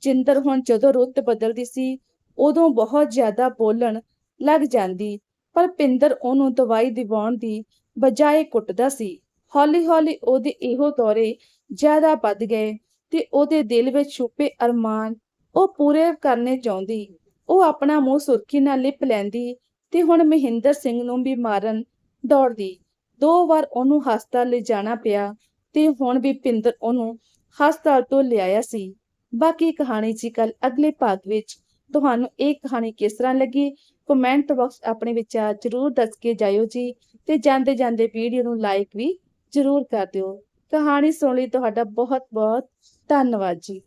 ਜਿੰਦਰ ਹੁਣ ਜਦੋਂ ਰੁੱਤ ਬਦਲਦੀ ਸੀ, ਉਦੋਂ ਬਹੁਤ ਜ਼ਿਆਦਾ ਬੋਲਣ ਲੱਗ ਜਾਂਦੀ, ਪਰ ਪਿੰਦਰ ਉਹਨੂੰ ਦਵਾਈ ਦਿਵਾਉਣ ਦੀ ਬਜਾਏ ਕੁੱਟਦਾ ਸੀ। ਹੌਲੀ-ਹੌਲੀ ਉਹਦੇ ਇਹੋ ਦੌਰੇ ਜ਼ਿਆਦਾ ਵੱਧ ਗਏ ਤੇ ਉਹਦੇ ਦਿਲ ਵਿੱਚ ਛੁਪੇ ਅਰਮਾਨ ਉਹ ਪੂਰੇ ਕਰਨੇ ਚਾਹੁੰਦੀ। ਉਹ ਆਪਣਾ ਮੂੰਹ ਸੁਰਖੀ ਨਾਲ ਲਿਪ ਲੈਂਦੀ ਤੇ ਹੁਣ ਮਹਿੰਦਰ ਸਿੰਘ ਨੂੰ ਵੀ ਮਾਰਨ ਦੌੜਦੀ। ਦੋ ਵਾਰ ਉਹਨੂੰ ਹਸਪਤਾਲ ਲਿਜਾਣਾ ਪਿਆ ਤੇ ਹੁਣ ਵੀ ਪਿੰਦਰ ਉਹਨੂੰ ਹਸਪਤਾਲ ਤੋਂ ਲਿਆਇਆ ਸੀ। ਬਾਕੀ ਕਹਾਣੀ ਜੀ ਕੱਲ ਅਗਲੇ ਭਾਗ ਵਿੱਚ ਤੁਹਾਨੂੰ ਇਹ ਕਹਾਣੀ ਕਿਸ ਤਰ੍ਹਾਂ ਲੱਗੀ ਕਮੈਂਟ ਬਾਕਸ ਆਪਣੇ ਵਿਚਾਰ ਜ਼ਰੂਰ ਦੱਸ ਕੇ ਜਾਇਓ ਜੀ ਤੇ ਜਾਂਦੇ ਜਾਂਦੇ ਵੀਡੀਓ ਨੂੰ ਲਾਈਕ ਵੀ ਜ਼ਰੂਰ ਕਰ ਦਿਓ। ਕਹਾਣੀ ਸੁਣ ਲਈ ਤੁਹਾਡਾ ਬਹੁਤ ਬਹੁਤ ਧੰਨਵਾਦ ਜੀ।